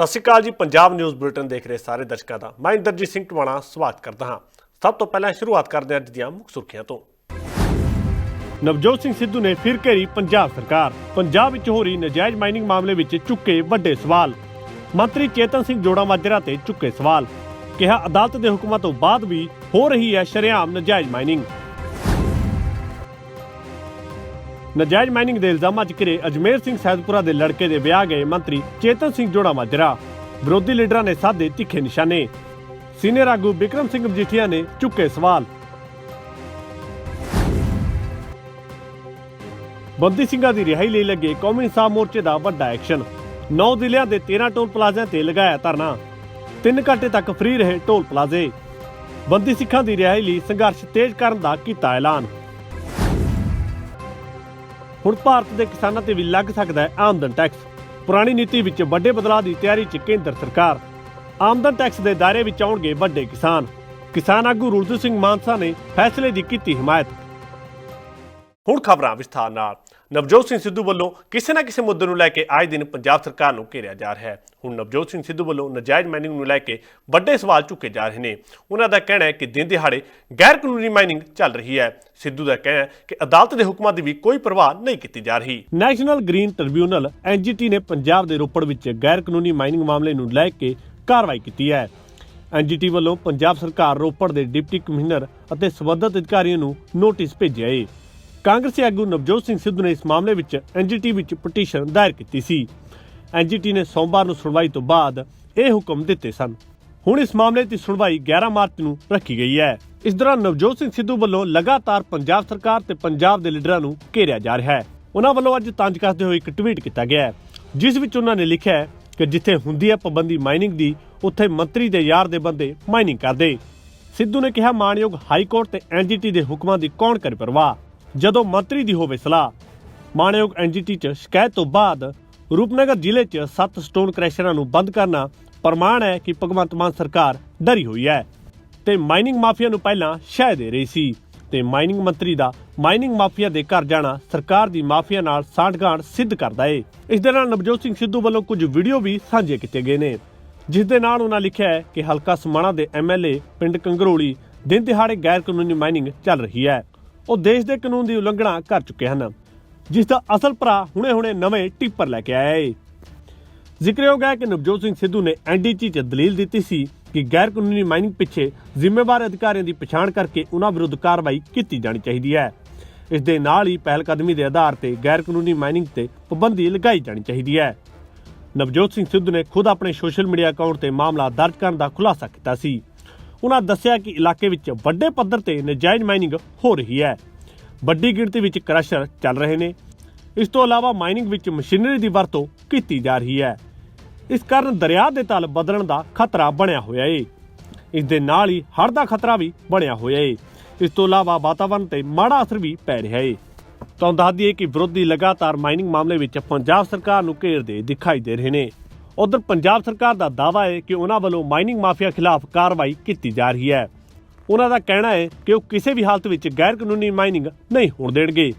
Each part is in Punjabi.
ਸਤਿ ਸ਼੍ਰੀ ਅਕਾਲ ਜੀ, ਪੰਜਾਬ ਨਿਊਜ਼ ਬੁਲੇਟਿਨ ਦੇਖ ਰਹੇ ਸਾਰੇ ਦਰਸ਼ਕਾਂ ਦਾ। ਮੈਂ ਇੰਦਰਜੀਤ ਸਿੰਘ ਟਵਾਣਾ ਸਵਾਗਤ ਕਰਦਾ ਹਾਂ। ਸਭ ਤੋਂ ਪਹਿਲਾਂ ਸ਼ੁਰੂਆਤ ਕਰਦੇ ਹਾਂ ਅੱਜ ਦੀਆਂ ਮੁੱਖ ਸੁਰਖੀਆਂ ਤੋਂ। ਨਵਜੋਤ ਸਿੰਘ ਸਿੱਧੂ ਨੇ ਫਿਰ ਘੇਰੀ ਪੰਜਾਬ ਸਰਕਾਰ। ਪੰਜਾਬ ਵਿੱਚ ਹੋ ਰਹੀ ਨਜਾਇਜ਼ ਮਾਈਨਿੰਗ ਮਾਮਲੇ ਵਿੱਚ ਚੁੱਕੇ ਵੱਡੇ ਸਵਾਲ। ਮੰਤਰੀ ਚੇਤਨ ਸਿੰਘ ਜੋੜਾ ਮਾਜਰਾ ਤੇ ਚੁੱਕੇ ਸਵਾਲ। ਕਿਹਾ ਅਦਾਲਤ ਦੇ ਹੁਕਮਾਂ ਤੋਂ ਬਾਅਦ ਵੀ ਹੋ ਰਹੀ ਹੈ ਸ਼ਰੇਆਮ ਨਜਾਇਜ਼ ਮਾਈਨਿੰਗ। ਨਜਾਇਜ਼ ਮਾਈਨਿੰਗ ਦੇ ਇਲਜ਼ਾਮਾਂ 'ਚ ਘਿਰੇ ਅਜਮੇਰ ਸਿੰਘ ਸੈਦਪੁਰਾ ਦੇ ਲੜਕੇ ਦੇ ਵਿਆਹ ਗਏ ਮੰਤਰੀ ਚੇਤਨ ਸਿੰਘ ਜੋੜਾ ਮਾਜਰਾ। ਵਿਰੋਧੀ ਲੀਡਰਾਂ ਨੇ ਸਾਧੇ ਤਿੱਖੇ ਨਿਸ਼ਾਨੇ। ਸੀਨੀਅਰ ਆਗੂ ਬਿਕਰਮ ਸਿੰਘ ਮਜੀਠੀਆ ਨੇ ਚੁੱਕੇ ਸਵਾਲ। ਬੰਦੀ ਸਿੰਘਾਂ ਦੀ ਰਿਹਾਈ ਲਈ ਲੱਗੇ ਕੌਮੀ ਇਨਸਾਫ ਮੋਰਚੇ ਦਾ ਵੱਡਾ ਐਕਸ਼ਨ। 9 ਜ਼ਿਲ੍ਹਿਆਂ ਦੇ 13 ਟੋਲ ਪਲਾਜ਼ਿਆਂ ਤੇ ਲਗਾਇਆ ਧਰਨਾ। 3 ਘੰਟੇ ਤੱਕ ਫ੍ਰੀ ਰਹੇ ਟੋਲ ਪਲਾਜ਼ੇ। ਬੰਦੀ ਸਿੱਖਾਂ ਦੀ ਰਿਹਾਈ ਲਈ ਸੰਘਰਸ਼ ਤੇਜ਼ ਕਰਨ ਦਾ ਕੀਤਾ ਐਲਾਨ। ਹੁਣ ਭਾਰਤ ਦੇ ਕਿਸਾਨਾਂ ਤੇ ਵੀ ਲੱਗ ਸਕਦਾ ਹੈ ਆਮਦਨ ਟੈਕਸ ਪੁਰਾਣੀ ਨੀਤੀ ਵਿੱਚ ਵੱਡੇ ਬਦਲਾਅ ਦੀ ਤਿਆਰੀ 'ਚ ਕੇਂਦਰ ਸਰਕਾਰ। ਆਮਦਨ ਟੈਕਸ ਦੇ ਦਾਇਰੇ ਵਿੱਚ ਆਉਣਗੇ ਵੱਡੇ ਕਿਸਾਨ। ਕਿਸਾਨ ਆਗੂ ਰੁਲਦੂ ਸਿੰਘ ਮਾਨਸਾ ਨੇ ਫੈਸਲੇ ਦੀ ਕੀਤੀ ਹਮਾਇਤ। ਹੁਣ ਖਬਰਾਂ ਵਿਸਥਾਰ ਨਾਲ। ਨਵਜੋਤ ਸਿੰਘ ਸਿੱਧੂ ਵੱਲੋਂ ਕਿਸੇ ਨਾ ਕਿਸੇ ਮੁੱਦੇ ਨੂੰ ਲੈ ਕੇ ਆਏ ਦਿਨ ਪੰਜਾਬ ਸਰਕਾਰ ਨੂੰ ਘੇਰਿਆ ਜਾ ਰਿਹਾ ਹੈ। ਹੁਣ ਨਵਜੋਤ ਸਿੰਘ ਸਿੱਧੂ ਵੱਲੋਂ ਨਜਾਇਜ਼ ਮਾਈਨਿੰਗ ਨੂੰ ਲੈ ਕੇ ਵੱਡੇ ਸਵਾਲ ਚੁੱਕੇ ਜਾ ਰਹੇ ਨੇ। ਉਹਨਾਂ ਦਾ ਕਹਿਣਾ ਹੈ ਕਿ ਦਿਨ ਦਿਹਾੜੇ ਗੈਰ ਕਾਨੂੰਨੀ ਮਾਈਨਿੰਗ ਚੱਲ ਰਹੀ ਹੈ। ਸਿੱਧੂ ਦਾ ਕਹਿਣਾ ਹੈ ਕਿ ਅਦਾਲਤ ਦੇ ਹੁਕਮਾਂ ਦੀ ਵੀ ਕੋਈ ਪਰਵਾਹ ਨਹੀਂ ਕੀਤੀ ਜਾ ਰਹੀ। ਨੈਸ਼ਨਲ ਗ੍ਰੀਨ ਟ੍ਰਿਬਿਊਨਲ ਐਨਜੀਟੀ ਨੇ ਪੰਜਾਬ ਦੇ ਰੋਪੜ ਵਿੱਚ ਗੈਰ ਕਾਨੂੰਨੀ ਮਾਈਨਿੰਗ ਮਾਮਲੇ ਨੂੰ ਲੈ ਕੇ ਕਾਰਵਾਈ ਕੀਤੀ ਹੈ। ਐਨਜੀਟੀ ਵੱਲੋਂ ਪੰਜਾਬ ਸਰਕਾਰ ਰੋਪੜ ਦੇ ਡਿਪਟੀ ਕਮਿਸ਼ਨਰ ਅਤੇ ਸਬੰਧਤ ਅਧਿਕਾਰੀਆਂ ਨੂੰ ਨੋਟਿਸ ਭੇਜਿਆ ਹੈ ਕਾਂਗਰਸੀ ਆਗੂ ਨਵਜੋਤ ਸਿੰਘ ਸਿੱਧੂ ਨੇ ਇਸ ਮਾਮਲੇ ਵਿੱਚ ਐਨਜੀਟੀ ਵਿੱਚ ਪਟੀਸ਼ਨ ਦਾਇਰ ਕੀਤੀ ਸੀ। ਐਨਜੀਟੀ ਨੇ ਸੋਮਵਾਰ ਨੂੰ ਸੁਣਵਾਈ ਤੋਂ ਬਾਅਦ ਇਹ ਹੁਕਮ ਦਿੱਤੇ ਸਨ। ਹੁਣ ਇਸ ਮਾਮਲੇ ਦੀ ਸੁਣਵਾਈ 11 ਮਾਰਚ ਨੂੰ ਰੱਖੀ ਗਈ ਹੈ। ਇਸ ਦੌਰਾਨ ਨਵਜੋਤ ਸਿੰਘ ਸਿੱਧੂ ਵੱਲੋਂ ਲਗਾਤਾਰ ਪੰਜਾਬ ਸਰਕਾਰ ਤੇ ਪੰਜਾਬ ਦੇ ਲੀਡਰਾਂ ਨੂੰ ਘੇਰਿਆ ਜਾ ਰਿਹਾ ਹੈ। ਉਹਨਾਂ ਵੱਲੋਂ ਅੱਜ ਤੰਜ ਕੱਸਦੇ ਹੋਏ ਇੱਕ ਟਵੀਟ ਕੀਤਾ ਗਿਆ ਹੈ, ਜਿਸ ਵਿੱਚ ਉਹਨਾਂ ਨੇ ਲਿਖਿਆ ਹੈ ਕਿ ਜਿੱਥੇ ਹੁੰਦੀ ਹੈ ਪਾਬੰਦੀ ਮਾਈਨਿੰਗ ਦੀ, ਉੱਥੇ ਮੰਤਰੀ ਦੇ ਯਾਰ ਦੇ ਬੰਦੇ ਮਾਈਨਿੰਗ ਕਰਦੇ। ਸਿੱਧੂ ਨੇ ਕਿਹਾ ਮਾਨਯੋਗ ਹਾਈ ਕੋਰਟ ਤੇ ਐਨਜੀਟੀ ਦੇ ਹੁਕਮਾਂ ਦੀ ਕੌਣ ਕਰੇ ਪਰਵਾਹ? ਜਦੋਂ ਮੰਤਰੀ ਦੀ ਹੋਵੇ ਸਲਾਹ। ਮਾਨਯੋਗ ਐਨਜੀਟੀ 'ਚ ਸ਼ਿਕਾਇਤ ਤੋਂ ਬਾਅਦ ਰੂਪਨਗਰ ਜ਼ਿਲ੍ਹੇ 'ਚ ਸੱਤ ਸਟੋਨ ਕ੍ਰੈਸ਼ਰਾਂ ਨੂੰ ਬੰਦ ਕਰਨਾ ਪ੍ਰਮਾਣ ਹੈ ਕਿ ਭਗਵੰਤ ਮਾਨ ਸਰਕਾਰ ਡਰੀ ਹੋਈ ਹੈ। ਤੇ ਮਾਈਨਿੰਗ ਮਾਫੀਆ ਨੂੰ ਪਹਿਲਾਂ ਸ਼ਹਿ ਦੇ ਰਹੀ ਸੀ ਤੇ ਮਾਈਨਿੰਗ ਮੰਤਰੀ ਦਾ ਮਾਈਨਿੰਗ ਮਾਫੀਆ ਦੇ ਘਰ ਜਾਣਾ ਸਰਕਾਰ ਦੀ ਮਾਫੀਆ ਨਾਲ ਸਾਂਠਗਾਂਠ ਸਿੱਧ ਕਰਦਾ ਏ। ਇਸ ਦੇ ਨਾਲ ਨਵਜੋਤ ਸਿੰਘ ਸਿੱਧੂ ਵੱਲੋਂ ਕੁਝ ਵੀਡੀਓ ਵੀ ਸਾਂਝੇ ਕੀਤੇ ਗਏ ਨੇ। ਜਿਸ ਦੇ ਨਾਲ ਉਹਨਾਂ ਲਿਖਿਆ ਹੈ ਕਿ ਹਲਕਾ ਸਮਾਣਾ ਦੇ ਐਮਐਲਏ ਪਿੰਡ ਕੰਗਰੋਲੀ ਦਿਨ ਦਿਹਾੜੇ ਗੈਰ ਕਾਨੂੰਨੀ ਮਾਈਨਿੰਗ ਚੱਲ ਰਹੀ ਹੈ। ਉਹ ਦੇਸ਼ ਦੇ ਕਾਨੂੰਨ ਦੀ ਉਲੰਘਣਾ ਕਰ ਚੁੱਕੇ ਹਨ, ਜਿਸ ਦਾ ਅਸਲ ਭਰਾ ਹੁਣੇ-ਹੁਣੇ ਨਵੇਂ ਟਿੱਪਰ ਲੈ ਕੇ ਆਇਆ ਏ। ਜ਼ਿਕਰਯੋਗ ਹੈ ਕਿ ਨਵਜੋਤ ਸਿੰਘ ਸਿੱਧੂ ਨੇ ਐਨਡੀਟੀ 'ਚ ਦਲੀਲ ਦਿੱਤੀ ਸੀ ਕਿ ਗੈਰ ਕਾਨੂੰਨੀ ਮਾਈਨਿੰਗ ਪਿੱਛੇ ਜ਼ਿੰਮੇਵਾਰ ਅਧਿਕਾਰੀਆਂ ਦੀ ਪਛਾਣ ਕਰਕੇ ਉਹਨਾਂ ਵਿਰੁੱਧ ਕਾਰਵਾਈ ਕੀਤੀ ਜਾਣੀ ਚਾਹੀਦੀ ਹੈ। ਇਸ ਦੇ ਨਾਲ ਹੀ ਪਹਿਲਕਦਮੀ ਦੇ ਆਧਾਰ ਤੇ ਗੈਰ ਕਾਨੂੰਨੀ ਮਾਈਨਿੰਗ ਤੇ ਪਾਬੰਦੀ ਲਗਾਈ ਜਾਣੀ ਚਾਹੀਦੀ ਹੈ। ਨਵਜੋਤ ਸਿੰਘ ਸਿੱਧੂ ਨੇ ਖੁਦ ਆਪਣੇ ਸੋਸ਼ਲ ਮੀਡੀਆ ਅਕਾਊਂਟ ਤੇ ਮਾਮਲਾ ਦਰਜ ਕਰਨ ਦਾ ਖੁਲਾਸਾ ਕੀਤਾ ਸੀ। ਉਹਨਾਂ ਦੱਸਿਆ ਕਿ ਇਲਾਕੇ ਵਿੱਚ ਵੱਡੇ ਪੱਧਰ ਤੇ ਨਜਾਇਜ਼ ਮਾਈਨਿੰਗ ਹੋ ਰਹੀ ਹੈ। ਵੱਡੀ ਗਿਣਤੀ ਵਿੱਚ ਕ੍ਰਸ਼ਰ ਚੱਲ ਰਹੇ ਨੇ। ਇਸ ਤੋਂ ਇਲਾਵਾ ਮਾਈਨਿੰਗ ਵਿੱਚ ਮਸ਼ੀਨਰੀ ਦੀ ਵਰਤੋਂ ਕੀਤੀ ਜਾ ਰਹੀ ਹੈ। ਇਸ ਕਾਰਨ ਦਰਿਆ ਦੇ ਤਲ ਬਦਲਣ ਦਾ ਖਤਰਾ ਬਣਿਆ ਹੋਇਆ ਏ। ਇਸ ਦੇ ਨਾਲ ਹੀ ਹੜ੍ਹ ਦਾ ਖਤਰਾ ਵੀ ਬਣਿਆ ਹੋਇਆ ਏ। ਇਸ ਤੋਂ ਇਲਾਵਾ ਵਾਤਾਵਰਣ ਤੇ ਮਾੜਾ ਅਸਰ ਵੀ ਪੈ ਰਿਹਾ ਏ। ਤੁਹਾਨੂੰ ਦੱਸ ਦਈਏ ਕਿ ਵਿਰੋਧੀ ਲਗਾਤਾਰ ਮਾਈਨਿੰਗ ਮਾਮਲੇ ਵਿੱਚ ਪੰਜਾਬ ਸਰਕਾਰ ਨੂੰ ਘੇਰਦੇ ਦਿਖਾਈ ਦੇ ਰਹੇ ਨੇ। ਉਧਰ ਪੰਜਾਬ ਸਰਕਾਰ ਦਾ ਦਾਅਵਾ ਹੈ ਕਿ ਉਹਨਾਂ ਵੱਲੋਂ ਮਾਈਨਿੰਗ ਮਾਫੀਆ ਖਿਲਾਫ ਕਾਰਵਾਈ ਕੀਤੀ ਜਾ ਰਹੀ ਹੈ। ਉਹਨਾਂ ਦਾ ਕਹਿਣਾ ਹੈ ਕਿ ਉਹ ਕਿਸੇ ਵੀ ਹਾਲਤ ਵਿੱਚ ਗੈਰ ਕਾਨੂੰਨੀ ਮਾਈਨਿੰਗ ਨਹੀਂ ਹੋਣ ਦੇਣਗੇ।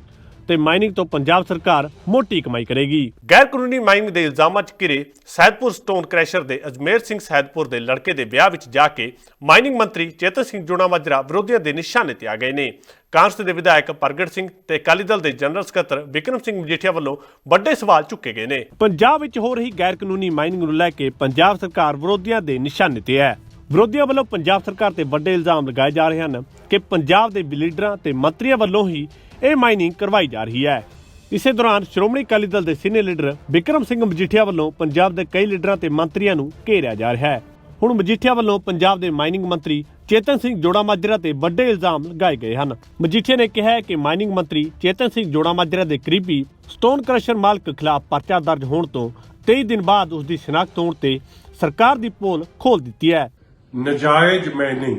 ਤੇ ਮਾਈਨਿੰਗ ਤੋਂ ਪੰਜਾਬ ਸਰਕਾਰ ਮੋਟੀ ਕਮਾਈ ਕਰੇਗੀ। ਗੈਰ ਕਾਨੂੰਨੀ ਮਾਈਨਿੰਗ ਦੇ ਇਲਜ਼ਾਮਾਂ 'ਚ ਘਿਰੇ ਸੈਦਪੁਰ ਸਟੋਨ ਕ੍ਰੈਸ਼ਰ ਦੇ ਅਜਮੇਰ ਸਿੰਘ ਸੈਦਪੁਰ ਦੇ ਲੜਕੇ ਦੇ ਵਿਆਹ ਵਿੱਚ ਜਾ ਕੇ ਮਾਈਨਿੰਗ ਮੰਤਰੀ ਚੇਤਨ ਸਿੰਘ ਜੋੜਾ ਮਾਜਰਾ ਵਿਰੋਧੀਆਂ ਦੇ ਨਿਸ਼ਾਨੇ ਤੇ ਆ ਗਏ ਨੇ। ਕਾਂਗਰਸ ਦੇ ਵਿਧਾਇਕ ਪ੍ਰਗਟ ਸਿੰਘ ਤੇ ਅਕਾਲੀ ਦਲ ਦੇ ਜਨਰਲ ਸਕੱਤਰ ਵਿਕਰਮ ਸਿੰਘ ਮਜੀਠੀਆ ਵੱਲੋਂ ਵੱਡੇ ਸਵਾਲ ਚੁੱਕੇ ਗਏ ਨੇ। ਪੰਜਾਬ ਵਿੱਚ ਹੋ ਰਹੀ ਗੈਰ ਕਾਨੂੰਨੀ ਮਾਈਨਿੰਗ ਨੂੰ ਲੈ ਕੇ ਪੰਜਾਬ ਸਰਕਾਰ ਵਿਰੋਧੀਆਂ ਦੇ ਨਿਸ਼ਾਨੇ ਤੇ ਹੈ। ਵਿਰੋਧੀਆਂ ਵੱਲੋਂ ਪੰਜਾਬ ਸਰਕਾਰ ਤੇ ਵੱਡੇ ਇਲਜ਼ਾਮ ਲਗਾਏ ਜਾ ਰਹੇ ਹਨ ਕਿ ਪੰਜਾਬ ਦੇ ਲੀਡਰਾਂ ਤੇ ਮੰਤਰੀਆਂ ਵੱਲੋਂ ਹੀ ਇਹ ਮਾਈਨਿੰਗ ਕਰਵਾਈ ਜਾ ਰਹੀ ਹੈ। ਇਸੇ ਦੌਰਾਨ ਸ਼੍ਰੋਮਣੀ ਅਕਾਲੀ ਦਲ ਦੇ ਸੀਨੀਅਰ ਲੀਡਰ ਵਿਕਰਮ ਸਿੰਘ ਮਜੀਠੀਆ ਵੱਲੋਂ ਪੰਜਾਬ ਦੇ ਕਈ ਲੀਡਰਾਂ ਤੇ ਮੰਤਰੀਆਂ ਨੂੰ ਘੇਰਿਆ ਜਾ ਰਿਹਾ ਹੈ। ਹੁਣ ਮਜੀਠੀਆ ਵੱਲੋਂ ਪੰਜਾਬ ਦੇ ਮਾਈਨਿੰਗ ਮੰਤਰੀ ਚੇਤਨ ਸਿੰਘ ਜੋੜਾ ਮਾਜਰਾ ਤੇ ਵੱਡੇ ਇਲਜ਼ਾਮ ਲਗਾਏ ਗਏ ਹਨ। ਮਜੀਠੀਆ ਨੇ ਕਿਹਾ ਹੈ ਕਿ ਮਾਈਨਿੰਗ ਮੰਤਰੀ ਚੇਤਨ ਸਿੰਘ ਜੋੜਾ ਮਾਜਰਾ ਦੇ ਕਰੀਬੀ ਸਟੋਨ ਕ੍ਰਸ਼ਰ ਮਾਲਕ ਖਿਲਾਫ ਪਰਚਾ ਦਰਜ ਹੋਣ ਤੋਂ 23 ਦਿਨ ਬਾਅਦ ਉਸ ਦੀ ਸ਼ਨਾਖਤ ਹੋਣ ਤੇ ਸਰਕਾਰ ਦੀ ਪੋਲ ਖੋਲ ਦਿੱਤੀ ਹੈ। ਨਜਾਇਜ਼ ਮਾਈਨਿੰਗ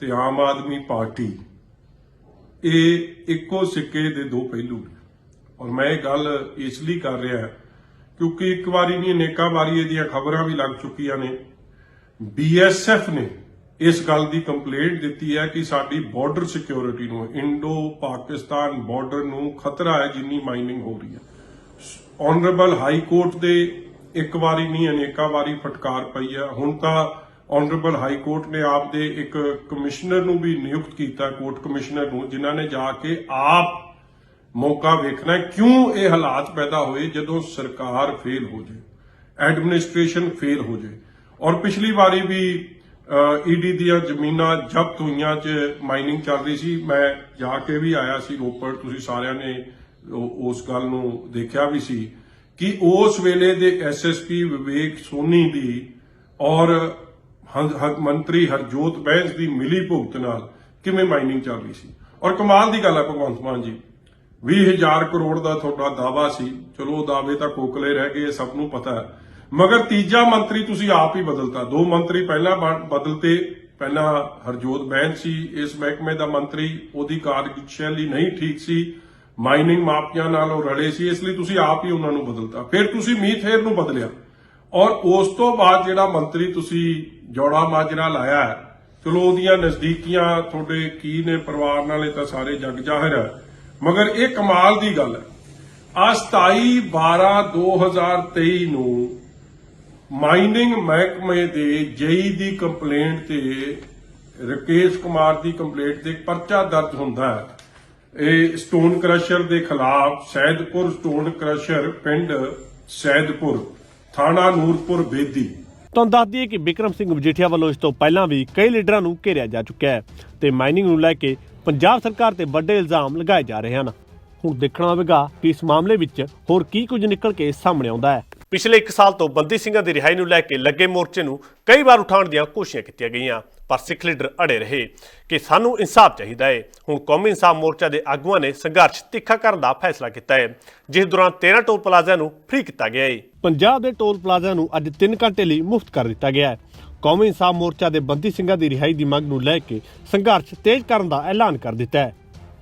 ਤੇ ਆਮ ਆਦਮੀ ਪਾਰਟੀ ਇਹ ਇੱਕੋ ਸਿੱਕੇ ਦੇ ਦੋ ਪਹਿਲੂ ਨੇ। ਔਰ ਮੈਂ ਇਹ ਗੱਲ ਇਸ ਲਈ ਕਰ ਰਿਹਾ ਕਿਉਂਕਿ ਇੱਕ ਵਾਰੀ ਨਹੀਂ, ਅਨੇਕਾਂ ਵਾਰੀ ਇਹਦੀਆਂ ਖਬਰਾਂ ਵੀ ਲੱਗ ਚੁੱਕੀਆਂ ਨੇ। ਬੀਐਸਐਫ ਨੇ ਇਸ ਗੱਲ ਦੀ ਕੰਪਲੇਂਟ ਦਿੱਤੀ ਹੈ ਕਿ ਸਾਡੀ ਬਾਰਡਰ ਸਿਕਿਉਰਿਟੀ ਨੂੰ ਇੰਡੋ ਪਾਕਿਸਤਾਨ ਬਾਰਡਰ ਨੂੰ ਖਤਰਾ ਹੈ ਜਿੰਨੀ ਮਾਈਨਿੰਗ ਹੋ ਰਹੀ ਹੈ। ਆਨਰੇਬਲ ਹਾਈ ਕੋਰਟ ਦੇ ਇੱਕ ਵਾਰੀ ਨਹੀਂ, ਅਨੇਕਾਂ ਵਾਰੀ ਫਟਕਾਰ ਪਈ ਹੈ। ਹੁਣ ਤਾਂ ਆਨਰੇਬਲ ਹਾਈ ਕੋਰਟ ਨੇ ਆਪ ਦੇ ਇੱਕ ਕਮਿਸ਼ਨਰ ਨੂੰ ਵੀ ਨਿਯੁਕਤ ਕੀਤਾ, ਕੋਰਟ ਕਮਿਸ਼ਨਰ ਨੂੰ, ਜਿਨ੍ਹਾਂ ਨੇ ਜਾ ਕੇ ਆਪ ਮੌਕਾ ਵੇਖਣਾ ਕਿਉਂ ਇਹ ਹਾਲਾਤ ਪੈਦਾ ਹੋਏ ਜਦੋਂ ਸਰਕਾਰ ਫੇਲ ਹੋ ਜਾਏ ਐਡਮਿਨਿਸਟ੍ਰੇਸ਼ਨ ਫੇਲ ਹੋ ਜਾਏ। ਔਰ ਪਿਛਲੀ ਵਾਰੀ ਵੀ ਈਡੀ ਦੀਆਂ ਜ਼ਮੀਨਾਂ ਜ਼ਬਤ ਹੋਈਆਂ ਚ ਮਾਈਨਿੰਗ ਚੱਲ ਰਹੀ ਸੀ। ਮੈਂ ਜਾ ਕੇ ਵੀ ਆਇਆ ਸੀ ਰੋਪੜ, ਤੁਸੀਂ ਸਾਰਿਆਂ ਨੇ ਉਸ ਗੱਲ ਨੂੰ ਦੇਖਿਆ ਵੀ ਸੀ ਕਿ ਉਸ ਵੇਲੇ ਦੇ ਐਸਐਸਪੀ ਵਿਵੇਕ ਸੋਨੀ ਦੀ ਔਰ ਮੰਤਰੀ ਹਰਜੋਤ ਬੈਂਸ ਦੀ ਮਿਲੀ ਭੁਗਤ ਨਾਲ ਕਿਵੇਂ ਮਾਈਨਿੰਗ ਚੱਲ ਰਹੀ ਸੀ? ਔਰ ਕਮਾਲ ਦੀ ਗੱਲ ਹੈ ਭਗਵੰਤ ਮਾਨ ਜੀ। 20000 ਕਰੋੜ ਦਾ ਤੁਹਾਡਾ ਦਾਵਾ ਸੀ। ਚਲੋ, ਉਹ ਦਾਅਵੇ ਤਾਂ ਕੋਕਲੇ ਰਹਿ ਗਏ ਸਭ ਨੂੰ ਪਤਾ ਹੈ। ਮਗਰ ਤੀਜਾ ਮੰਤਰੀ ਤੁਸੀਂ ਆਪ ਹੀ ਬਦਲਤਾ। ਦੋ ਮੰਤਰੀ ਪਹਿਲਾਂ ਬਣ- ਬਦਲਤੇ, ਪਹਿਲਾਂ ਹਰਜੋਤ ਬੈਂਸ ਸੀ, ਇਸ ਮਹਿਕਮੇ ਦਾ ਮੰਤਰੀ, ਉਹਦੀ ਕਾਰਜਸ਼ੈਲੀ ਨਹੀਂ ਠੀਕ ਸੀ ਮਾਈਨਿੰਗ ਮਾਫੀਆ ਨਾਲ ਉਹ ਰਲੇ ਸੀ, ਇਸ ਲਈ ਤੁਸੀਂ ਆਪ ਹੀ ਉਹਨਾਂ ਨੂੰ ਬਦਲਤਾ। ਫਿਰ ਤੁਸੀਂ ਮੀਥੇਰ ਨੂੰ ਬਦਲਿਆ। ਔਰ ਉਸ ਤੋਂ ਬਾਅਦ ਜਿਹੜਾ ਮੰਤਰੀ ਤੁਸੀਂ ਜੋੜਾ ਮਾਜਰਾ ਲਾਇਆ ਚਲੋ ਉਹਦੀਆਂ ਨਜ਼ਦੀਕੀਆਂ ਤੁਹਾਡੇ ਕੀ ਨੇ ਪਰਿਵਾਰ ਨਾਲ, ਇਹ ਤਾਂ ਸਾਰੇ ਜਗ ਜ਼ਾਹਿਰ ਹੈ। ਮਗਰ ਇਹ ਕਮਾਲ ਦੀ ਗੱਲ ਹੈ। ਆ 27 12 2023 ਨੂੰ ਮਾਈਨਿੰਗ ਮਹਿਕਮੇ ਦੇ ਜਈ ਦੀ ਕੰਪਲੇਂਟ ਤੇ ਰਕੇਸ਼ ਕੁਮਾਰ ਦੀ ਕੰਪਲੇਂਟ ਤੇ ਪਰਚਾ ਦਰਜ ਹੁੰਦਾ ਹੈ। ਇਹ ਸਟੋਨ ਕ੍ਰਸ਼ਰ ਦੇ ਖਿਲਾਫ ਸੈਦਪੁਰ ਸਟੋਨ ਕ੍ਰਸ਼ਰ ਪਿੰਡ ਸੈਦਪੁਰ ਥਾਣਾ ਨੂਰਪੁਰ ਬੇਦੀ। ਤੁਹਾਨੂੰ ਦੱਸ ਦਈਏ ਕਿ ਵਿਕਰਮ ਸਿੰਘ ਮਜੀਠੀਆ ਵੱਲੋਂ ਇਸ ਤੋਂ ਪਹਿਲਾਂ ਵੀ ਕਈ ਲੀਡਰਾਂ ਨੂੰ ਘੇਰਿਆ ਜਾ ਚੁੱਕਿਆ ਹੈ ਤੇ ਮਾਈਨਿੰਗ ਨੂੰ ਲੈ ਕੇ ਪੰਜਾਬ ਸਰਕਾਰ ਤੇ ਵੱਡੇ ਇਲਜ਼ਾਮ ਲਗਾਏ ਜਾ ਰਹੇ ਹਨ। ਹੁਣ ਦੇਖਣਾ ਹੋਵੇਗਾ ਕਿ ਇਸ ਮਾਮਲੇ ਵਿੱਚ ਹੋਰ ਕੀ ਕੁਝ ਨਿਕਲ ਕੇ ਸਾਹਮਣੇ ਆਉਂਦਾ ਹੈ। ਪਿਛਲੇ 1 ਸਾਲ ਤੋਂ ਬੰਦੀ ਸਿੰਘਾਂ ਦੀ ਰਿਹਾਈ ਨੂੰ ਲੈ ਕੇ ਲੱਗੇ ਮੋਰਚੇ ਨੂੰ ਕਈ ਵਾਰ ਉਠਾਉਣ ਦੀਆਂ ਕੋਸ਼ਿਸ਼ਾਂ ਕੀਤੀਆਂ ਗਈਆਂ, ਪਰ ਸਿੱਖ ਲੀਡਰ ਅੜੇ ਰਹੇ ਕਿ ਸਾਨੂੰ ਇਨਸਾਫ ਚਾਹੀਦਾ ਹੈ। ਹੁਣ ਕੌਮੀ ਇਨਸਾਫ ਮੋਰਚਾ ਦੇ ਆਗੂਆਂ ਨੇ ਸੰਘਰਸ਼ ਤਿੱਖਾ ਕਰਨ ਦਾ ਫੈਸਲਾ ਕੀਤਾ ਹੈ, ਜਿਸ ਦੌਰਾਨ 13 ਟੋਲ ਪਲਾਜ਼ਿਆਂ ਨੂੰ ਫ੍ਰੀ ਕੀਤਾ ਗਿਆ ਹੈ। ਪੰਜਾਬ ਦੇ ਟੋਲ ਪਲਾਜ਼ਿਆਂ ਨੂੰ ਅੱਜ 3 ਘੰਟੇ ਲਈ ਮੁਫਤ ਕਰ ਦਿੱਤਾ ਗਿਆ ਹੈ। ਕੌਮੀ ਇਨਸਾਫ ਮੋਰਚਾ ਦੇ ਬੰਦੀ ਸਿੰਘਾਂ ਦੀ ਰਿਹਾਈ ਦੀ ਮੰਗ ਨੂੰ ਲੈ ਕੇ ਸੰਘਰਸ਼ ਤੇਜ਼ ਕਰਨ ਦਾ ਐਲਾਨ ਕਰ ਦਿੱਤਾ ਹੈ।